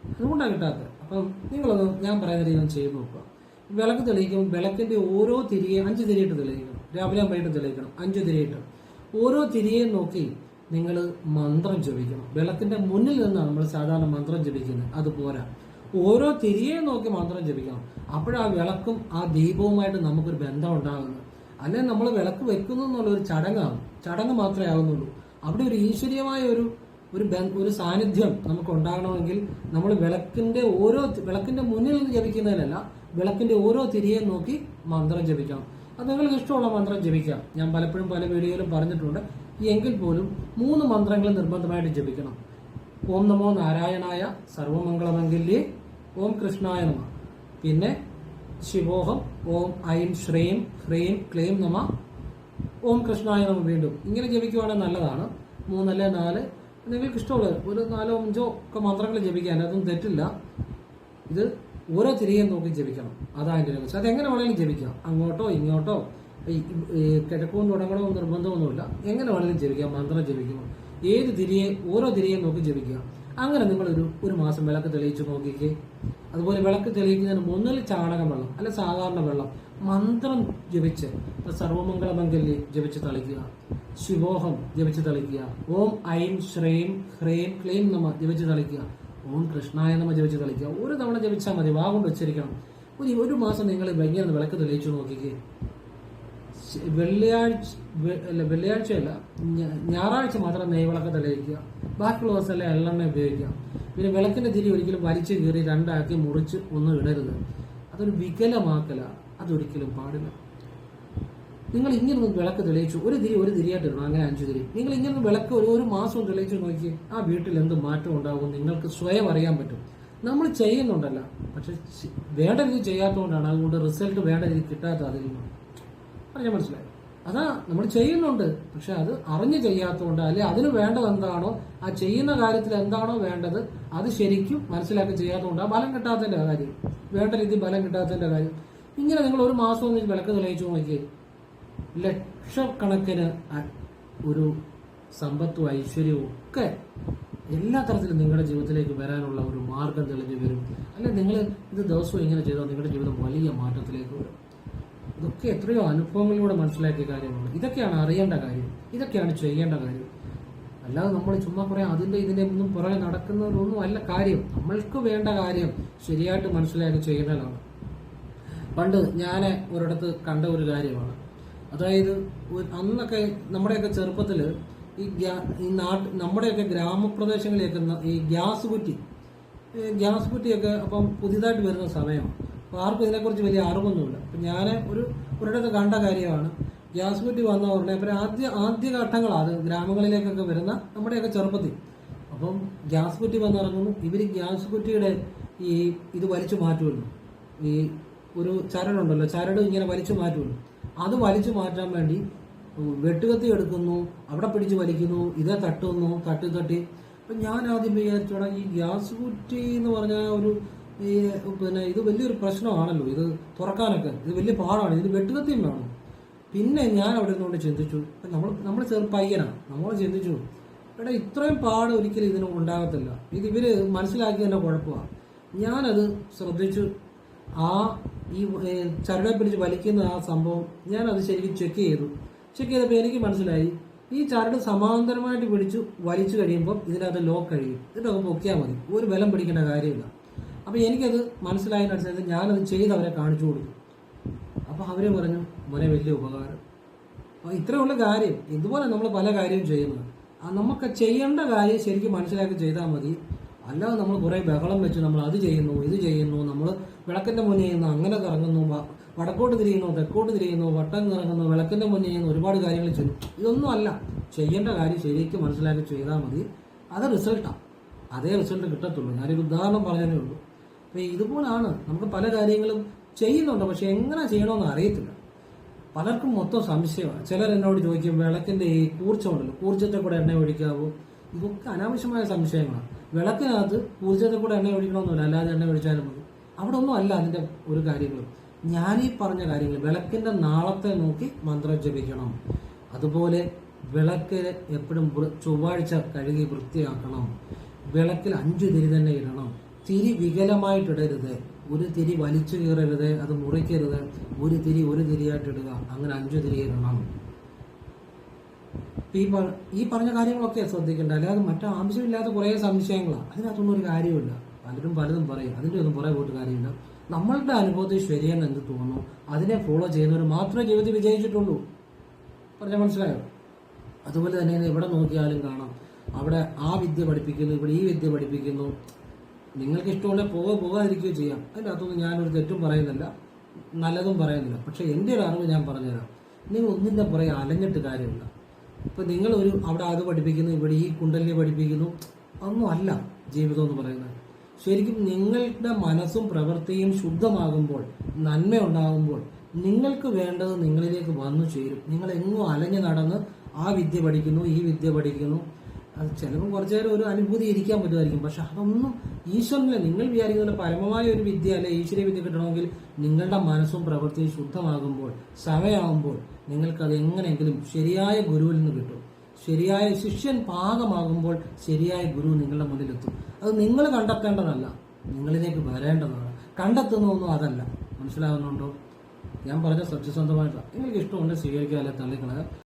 അതുകൊണ്ടാണ് കിട്ടാത്തത്. അപ്പം നിങ്ങളത് ഞാൻ പറയുന്ന രീതിയിൽ ചെയ്ത് നോക്കുക. വിളക്ക് തെളിയിക്കും വിളക്കിന്റെ ഓരോ തിരിയെ അഞ്ച് തിരിയിട്ട് തെളിയിക്കണം. രാവിലെ വൈകിട്ട് തെളിയിക്കണം. അഞ്ച് തിരിയിട്ട്. ഓരോ തിരിയെയും നോക്കി നിങ്ങൾ മന്ത്രം ജപിക്കണം. വിളക്കിന്റെ മുന്നിൽ നിന്നാണ് നമ്മൾ സാധാരണ മന്ത്രം ജപിക്കുന്നത്. അത് പോരാ. ഓരോ തിരിയെ നോക്കി മന്ത്രം ജപിക്കണം. അപ്പോഴാ വിളക്കും ആ ദീപവുമായിട്ട് നമുക്കൊരു ബന്ധം ഉണ്ടാകുന്നത്. അല്ലെങ്കിൽ നമ്മൾ വിളക്ക് വെക്കുന്നു എന്നുള്ള ഒരു ചടങ്ങാണ്. ചടങ്ങ് മാത്രമേ ആകുന്നുള്ളൂ അവിടെ ഒരു ഈശ്വരീയമായ ഒരു ഒരു ഒരു സാന്നിധ്യം നമുക്ക് ഉണ്ടാകണമെങ്കിൽ നമ്മൾ വിളക്കിന്റെ ഓരോ വിളക്കിന്റെ മുന്നിൽ നിന്ന് ജപിക്കുന്നതിലല്ല വിളക്കിന്റെ ഓരോ തിരിയെ നോക്കി മന്ത്രം ജപിക്കണം. അത് നിങ്ങൾക്ക് ഇഷ്ടമുള്ള മന്ത്രം ജപിക്കാം. ഞാൻ പലപ്പോഴും പല വീഡിയോയിലും പറഞ്ഞിട്ടുണ്ട്. എങ്കിൽ പോലും മൂന്ന് മന്ത്രങ്ങൾ നിർബന്ധമായിട്ട് ജപിക്കണം. ഓം നമോ നാരായണായ സർവമംഗളമംഗല്യേ. ഓം കൃഷ്ണായ നമ. പിന്നെ ശിവോഹം ഓം ഐം ശ്രീം ഹ്രീം ക്ലീം നമ. ഓം കൃഷ്ണായ നമ വീണ്ടും. ഇങ്ങനെ ജപിക്കുവാണെങ്കിൽ നല്ലതാണ്. മൂന്നല്ല നാല്? നിങ്ങൾക്ക് ഇഷ്ടമുള്ളത് ഒരു നാലോ അഞ്ചോ ഒക്കെ മന്ത്രങ്ങൾ ജപിക്കാൻ. അതൊന്നും തെറ്റില്ല. ഇത് ഓരോ തിരികെ നോക്കി ജപിക്കണം. അതാണ് അതെങ്ങനെ വേണമെങ്കിലും ജപിക്കാം. അങ്ങോട്ടോ ഇങ്ങോട്ടോ ഈ ഈ കിഴക്കും തുടങ്ങണോ നിർബന്ധമൊന്നുമില്ല. എങ്ങനെ വേണമെങ്കിലും ജപിക്കാം മന്ത്രം ജപിക്കുക ഏത് തിരിയെ ഓരോ തിരിയെ നോക്കി ജപിക്കുക. അങ്ങനെ നിങ്ങളൊരു ഒരു മാസം വിളക്ക് തെളിയിച്ച് നോക്കിക്കേ. അതുപോലെ വിളക്ക് തെളിയിക്കുന്നതിന് മുന്നിൽ ചാണകം വെള്ളം അല്ല സാധാരണ വെള്ളം മന്ത്രം ജപിച്ച് ഇപ്പൊ സർവമംഗളമംഗല്യ ജപിച്ച് തളിക്കുക. ശിവോഹം ജപിച്ച് തളിക്കുക. ഓം ഐം ശ്രീം ഹ്രീം ക്ലീം നമ ജപിച്ച് തളിക്കുക. ഓം കൃഷ്ണായ നമ ജപിച്ച് തളിക്കുക. ഒരു തവണ ജപിച്ചാൽ മതി വാഗുണ്ട് വെച്ചിരിക്കണം. ഒരു ഒരു മാസം നിങ്ങൾ ഭയങ്കര വിളക്ക് തെളിയിച്ചു നോക്കിക്കേ. വെള്ളിയാഴ്ച അല്ല വെള്ളിയാഴ്ചയല്ല ഞായറാഴ്ച മാത്രം നെയ്വിളക്ക് തെളിയിക്കുക. ബാക്കിയുള്ള ദിവസമല്ല എള്ളെണ്ണ ഉപയോഗിക്കുക. പിന്നെ വിളക്കിന്റെ തിരി ഒരിക്കലും വലിച്ചു കീറി രണ്ടാക്കി മുറിച്ച് ഒന്നും ഇടരുത്. അതൊരു വികലമാക്കല. അതൊരിക്കലും പാടില്ല. നിങ്ങൾ ഇങ്ങനെ വിളക്ക് തെളിയിച്ചു ഒരു തിരി ഒരു തിരിയായിട്ട് ഇടണം അങ്ങനെ അഞ്ചു തിരി. നിങ്ങൾ ഇങ്ങനെ വിളക്ക് ഒരു ഒരു മാസം തെളിയിച്ചു നോക്കി ആ വീട്ടിൽ എന്ത് മാറ്റം ഉണ്ടാകും നിങ്ങൾക്ക് സ്വയം അറിയാൻ പറ്റും. നമ്മൾ ചെയ്യുന്നുണ്ടല്ല പക്ഷെ വേണ്ട രീതി ചെയ്യാത്തതുകൊണ്ടാണ് അതുകൊണ്ട് റിസൾട്ട് വേണ്ട രീതി കിട്ടാത്ത അതിൽ പറഞ്ഞാൽ മനസ്സിലായി. അതാ നമ്മൾ ചെയ്യുന്നുണ്ട്. പക്ഷെ അത് അറിഞ്ഞ് ചെയ്യാത്തതുകൊണ്ട് അല്ലെ അതിന് വേണ്ടത് എന്താണോ ആ ചെയ്യുന്ന കാര്യത്തിൽ എന്താണോ വേണ്ടത് അത് ശരിക്കും മനസ്സിലാക്കി ചെയ്യാത്തതുകൊണ്ട് ആ ബലം കിട്ടാത്തതിന്റെ കാര്യം. വേണ്ട രീതി ബലം കിട്ടാത്തതിന്റെ കാര്യം. ഇങ്ങനെ നിങ്ങൾ ഒരു മാസം ഒന്ന് വിളക്ക് തെളിയിച്ചു നോക്കിയേ. ലക്ഷക്കണക്കിന് ഒരു സമ്പത്തും ഐശ്വര്യവും ഒക്കെ എല്ലാ തരത്തിലും നിങ്ങളുടെ ജീവിതത്തിലേക്ക് വരാനുള്ള ഒരു മാർഗം തെളിഞ്ഞു വരും. അല്ലെ നിങ്ങൾ ഇത് ദിവസവും ഇങ്ങനെ ചെയ്താൽ നിങ്ങളുടെ ജീവിതം വലിയ മാറ്റത്തിലേക്ക് വരും. ഇതൊക്കെ എത്രയോ അനുഭവങ്ങളിലൂടെ മനസ്സിലാക്കിയ കാര്യമാണ് ഇതൊക്കെയാണ് അറിയേണ്ട കാര്യം. ഇതൊക്കെയാണ് ചെയ്യേണ്ട കാര്യം. അല്ലാതെ നമ്മൾ ചുമ്മാ പറയാം അതിന്റെ ഇതിന്റെ ഒന്നും പുറകെ നടക്കുന്നതൊന്നും അല്ല കാര്യം. നമ്മൾക്ക് വേണ്ട കാര്യം ശരിയായിട്ട് മനസ്സിലാക്കി ചെയ്യേണ്ടതാണ്. പണ്ട് ഞാൻ ഒരിടത്ത് കണ്ട ഒരു കാര്യമാണ്. അതായത് അന്നൊക്കെ നമ്മുടെയൊക്കെ ചെറുപ്പത്തിൽ ഈ ഗ്യാ- ഈ നാട്ട് നമ്മുടെയൊക്കെ ഗ്രാമപ്രദേശങ്ങളിലേക്ക് ഈ ഗ്യാസ് കുറ്റി ഗ്യാസ് കുറ്റിയൊക്കെ അപ്പം പുതിയതായിട്ട് വരുന്ന സമയമാണ്. ആർക്കും ഇതിനെക്കുറിച്ച് വലിയ അറിവൊന്നുമില്ല. അപ്പം ഞാൻ ഒരു ഒരിടത്ത് കണ്ട കാര്യമാണ്. ഗ്യാസ് കുറ്റി വന്ന ഉടനെ അപ്പം ആദ്യ ആദ്യ ഘട്ടങ്ങളാണ് അത് ഗ്രാമങ്ങളിലേക്കൊക്കെ വരുന്ന നമ്മുടെയൊക്കെ ചെറുപ്പത്തിൽ. അപ്പം ഗ്യാസ് കുറ്റി വന്നിറങ്ങുന്നു. ഇവർ ഗ്യാസ് കുറ്റിയുടെ ഈ ഇത് വലിച്ചു മാറ്റുമല്ലോ ഈ ഒരു ചരടുണ്ടല്ലോ ചരട് ഇങ്ങനെ വലിച്ചു മാറ്റുമല്ലോ അത് വലിച്ചു മാറ്റാൻ വേണ്ടി വെട്ടുകത്തി എടുക്കുന്നു അവിടെ പിടിച്ച് വലിക്കുന്നു ഇതേ തട്ടുന്നു തട്ടി തട്ടി. അപ്പൊ ഞാൻ ആദ്യം വിചാരിച്ചോടാ ഈ ഗ്യാസ് കുറ്റി എന്ന് പറഞ്ഞ ഒരു ഈ പിന്നെ ഇത് വലിയൊരു പ്രശ്നമാണല്ലോ. ഇത് തുറക്കാനൊക്കെ. ഇത് വലിയ പാടാണ്. ഇതിന് വെട്ടുകത്തിയും വേണം. പിന്നെ ഞാൻ അവിടെ നിന്നുകൊണ്ട് ചിന്തിച്ചു. നമ്മൾ നമ്മൾ ചെറു പയ്യനാണ്. നമ്മൾ ചിന്തിച്ചു എടാ ഇത്രയും പാട് ഒരിക്കലും ഇതിന് ഉണ്ടാകത്തില്ല. ഇത് ഇവർ മനസ്സിലാക്കിയതിന്റെ കുഴപ്പമാണ് ഞാനത് ശ്രദ്ധിച്ചു. ആ ഈ ചരട ചരടെ പിടിച്ച് വലിക്കുന്ന ആ സംഭവം ഞാനത് ശരിക്കും ചെക്ക് ചെയ്തു. ചെക്ക് ചെയ്തപ്പോൾ എനിക്ക് മനസ്സിലായി. ഈ ചരട് സമാന്തരമായിട്ട് പിടിച്ച് വലിച്ചു കഴിയുമ്പോൾ ഇതിനകത്ത് ലോക്ക് കഴിയും. ഇതിനൊക്കെ പൊക്കിയാൽ മതി. ഒരു ബലം പിടിക്കേണ്ട കാര്യമില്ല. അപ്പോൾ എനിക്കത് മനസ്സിലായതിനനുസരിച്ച് ഞാനത് ചെയ്ത് അവരെ കാണിച്ചു കൊടുത്തു. അപ്പോൾ അവർ പറഞ്ഞു മോനെ വലിയ ഉപകാരം. അപ്പോൾ ഇത്രയുള്ള കാര്യം ഇതുപോലെ നമ്മൾ പല കാര്യവും ചെയ്യുന്നത്. നമുക്ക് ചെയ്യേണ്ട കാര്യം ശരിക്കും മനസ്സിലാക്കി ചെയ്താൽ മതി. അല്ലാതെ നമ്മൾ കുറേ ബഹളം വെച്ച് നമ്മൾ അത് ചെയ്യുന്നു ഇത് ചെയ്യുന്നു നമ്മൾ വിളക്കിന്റെ മുന്നിൽ ചെയ്യുന്നു അങ്ങനെ കറങ്ങുന്നു വടക്കോട്ട് തിരിയുന്നു തെക്കോട്ട് തിരിയുന്നു വട്ടം കറങ്ങുന്നു വിളക്കിന്റെ മുന്നിൽ ചെയ്യുന്നു ഒരുപാട് കാര്യങ്ങൾ ചെയ്യുന്നു. ഇതൊന്നും അല്ല. ചെയ്യേണ്ട കാര്യം ശരിക്കും മനസ്സിലാക്കി ചെയ്താൽ മതി. അത് റിസൾട്ടാണ് അതേ റിസൾട്ട് കിട്ടത്തുള്ളൂ. ഞാനൊരു ഉദാഹരണം പറഞ്ഞതേ ഉള്ളൂ. അപ്പോൾ ഇതുപോലാണ് നമുക്ക് പല കാര്യങ്ങളും ചെയ്യുന്നുണ്ട്. പക്ഷെ എങ്ങനെ ചെയ്യണമെന്ന് അറിയത്തില്ല. പലർക്കും മൊത്തം സംശയമാണ്. ചിലർ എന്നോട് ചോദിക്കും വിളക്കിന്റെ ഈ കൂർച്ചമുണ്ടല്ലോ കൂർച്ചത്തെ കൂടെ എണ്ണ ഒഴിക്കാവോ? ഇതൊക്കെ അനാവശ്യമായ സംശയങ്ങളാണ്. വിളക്കിനകത്ത് കൂർച്ചത്തെ കൂടെ എണ്ണ ഒഴിക്കണമെന്നില്ല അല്ലാതെ എണ്ണ ഒഴിച്ചാലും മതി. അവിടെ ഒന്നും അല്ല അതിന്റെ ഒരു കാര്യങ്ങളും. ഈ പറഞ്ഞ കാര്യങ്ങൾ വിളക്കിന്റെ നാളത്തെ നോക്കി മന്ത്രം ജപിക്കണം. അതുപോലെ വിളക്ക് എപ്പോഴും ചൊവ്വാഴ്ച കഴുകി വൃത്തിയാക്കണം. വിളക്കിൽ അഞ്ചു തിരി തന്നെ ഇടണം. തിരി വികലമായിട്ടിടരുത്. ഒരു തിരി വലിച്ചു കീറരുത് അത് മുറിക്കരുത്. ഒരു തിരി ഒരു തിരിയായിട്ട് ഇടുക അങ്ങനെ അഞ്ചു തിരി ഇടണം. ഈ പറഞ്ഞ കാര്യങ്ങളൊക്കെ ശ്രദ്ധിക്കേണ്ട. അല്ലാതെ മറ്റു ആവശ്യമില്ലാത്ത കുറേ സംശയങ്ങളാണ് അതിനകത്തൊന്നും ഒരു കാര്യമില്ല പലരും പലതും പറയും. അതിന്റെ ഒന്നും പുറകെ പോയിട്ട് കാര്യമില്ല. നമ്മളുടെ അനുഭവത്തിൽ ശരിയാണ് എന്ന് തോന്നുന്നു? അതിനെ ഫോളോ ചെയ്യുന്നവർ മാത്രമേ ജീവിതത്തിൽ വിജയിച്ചിട്ടുള്ളൂ. പറഞ്ഞ മനസ്സിലായോ? അതുപോലെ തന്നെ എവിടെ നോക്കിയാലും കാണാം. അവിടെ ആ വിദ്യ പഠിപ്പിക്കുന്നു ഇവിടെ ഈ വിദ്യ പഠിപ്പിക്കുന്നു. നിങ്ങൾക്ക് ഇഷ്ടമുണ്ടെങ്കിൽ പോവുക പോകാതിരിക്കുകയോ ചെയ്യാം. അതിന്റെ അകത്തൊന്നും ഞാനൊരു തെറ്റും പറയുന്നില്ല. നല്ലതും പറയുന്നില്ല. പക്ഷേ എന്റെ ഒരു അറിവ് ഞാൻ പറഞ്ഞുതരാം. നിങ്ങൾ ഒന്നിന്റെ പുറകെ അലഞ്ഞിട്ട് കാര്യമില്ല. ഇപ്പം നിങ്ങൾ ഒരു അവിടെ അത് പഠിപ്പിക്കുന്നു ഇവിടെ ഈ കുണ്ടലിനെ പഠിപ്പിക്കുന്നു. അല്ല ജീവിതം എന്ന് പറയുന്നത്. ശരിക്കും നിങ്ങളുടെ മനസ്സും പ്രവൃത്തിയും ശുദ്ധമാകുമ്പോൾ നന്മയുണ്ടാകുമ്പോൾ നിങ്ങൾക്ക് വേണ്ടത് നിങ്ങളിലേക്ക് വന്നു ചേരും. നിങ്ങൾ എങ്ങും അലഞ്ഞു നടന്ന് ആ വിദ്യ പഠിക്കുന്നു ഈ വിദ്യ പഠിക്കുന്നു. അത് ചിലപ്പോൾ കുറച്ചു നേരം ഒരു അനുഭൂതി ഇരിക്കാൻ പറ്റുമായിരിക്കും. പക്ഷെ അതൊന്നും ഈശ്വരനില്ല. നിങ്ങൾ വിചാരിക്കുന്ന പരമമായ ഒരു വിദ്യ അല്ലെ ഈശ്വര വിദ്യ കിട്ടണമെങ്കിൽ നിങ്ങളുടെ മനസ്സും പ്രവൃത്തിയും ശുദ്ധമാകുമ്പോൾ സമയമാകുമ്പോൾ നിങ്ങൾക്കത് എങ്ങനെയെങ്കിലും ശരിയായ ഗുരുവിൽ നിന്ന് കിട്ടും. ശരിയായ ശിഷ്യൻ പാകമാകുമ്പോൾ ശരിയായ ഗുരു നിങ്ങളുടെ മുന്നിലെത്തും. അത് നിങ്ങൾ കണ്ടെത്തേണ്ടതല്ല. നിങ്ങളിലേക്ക് വരേണ്ടതാണ്. കണ്ടെത്തുന്നതൊന്നും അതല്ല. മനസ്സിലാകുന്നുണ്ടോ? ഞാൻ പറഞ്ഞ സത്യസന്ധമായിട്ടാണ്. നിങ്ങൾക്ക് ഇഷ്ടമുണ്ട് സ്വീകരിക്കുക അല്ലെ തള്ളിക്കളയാം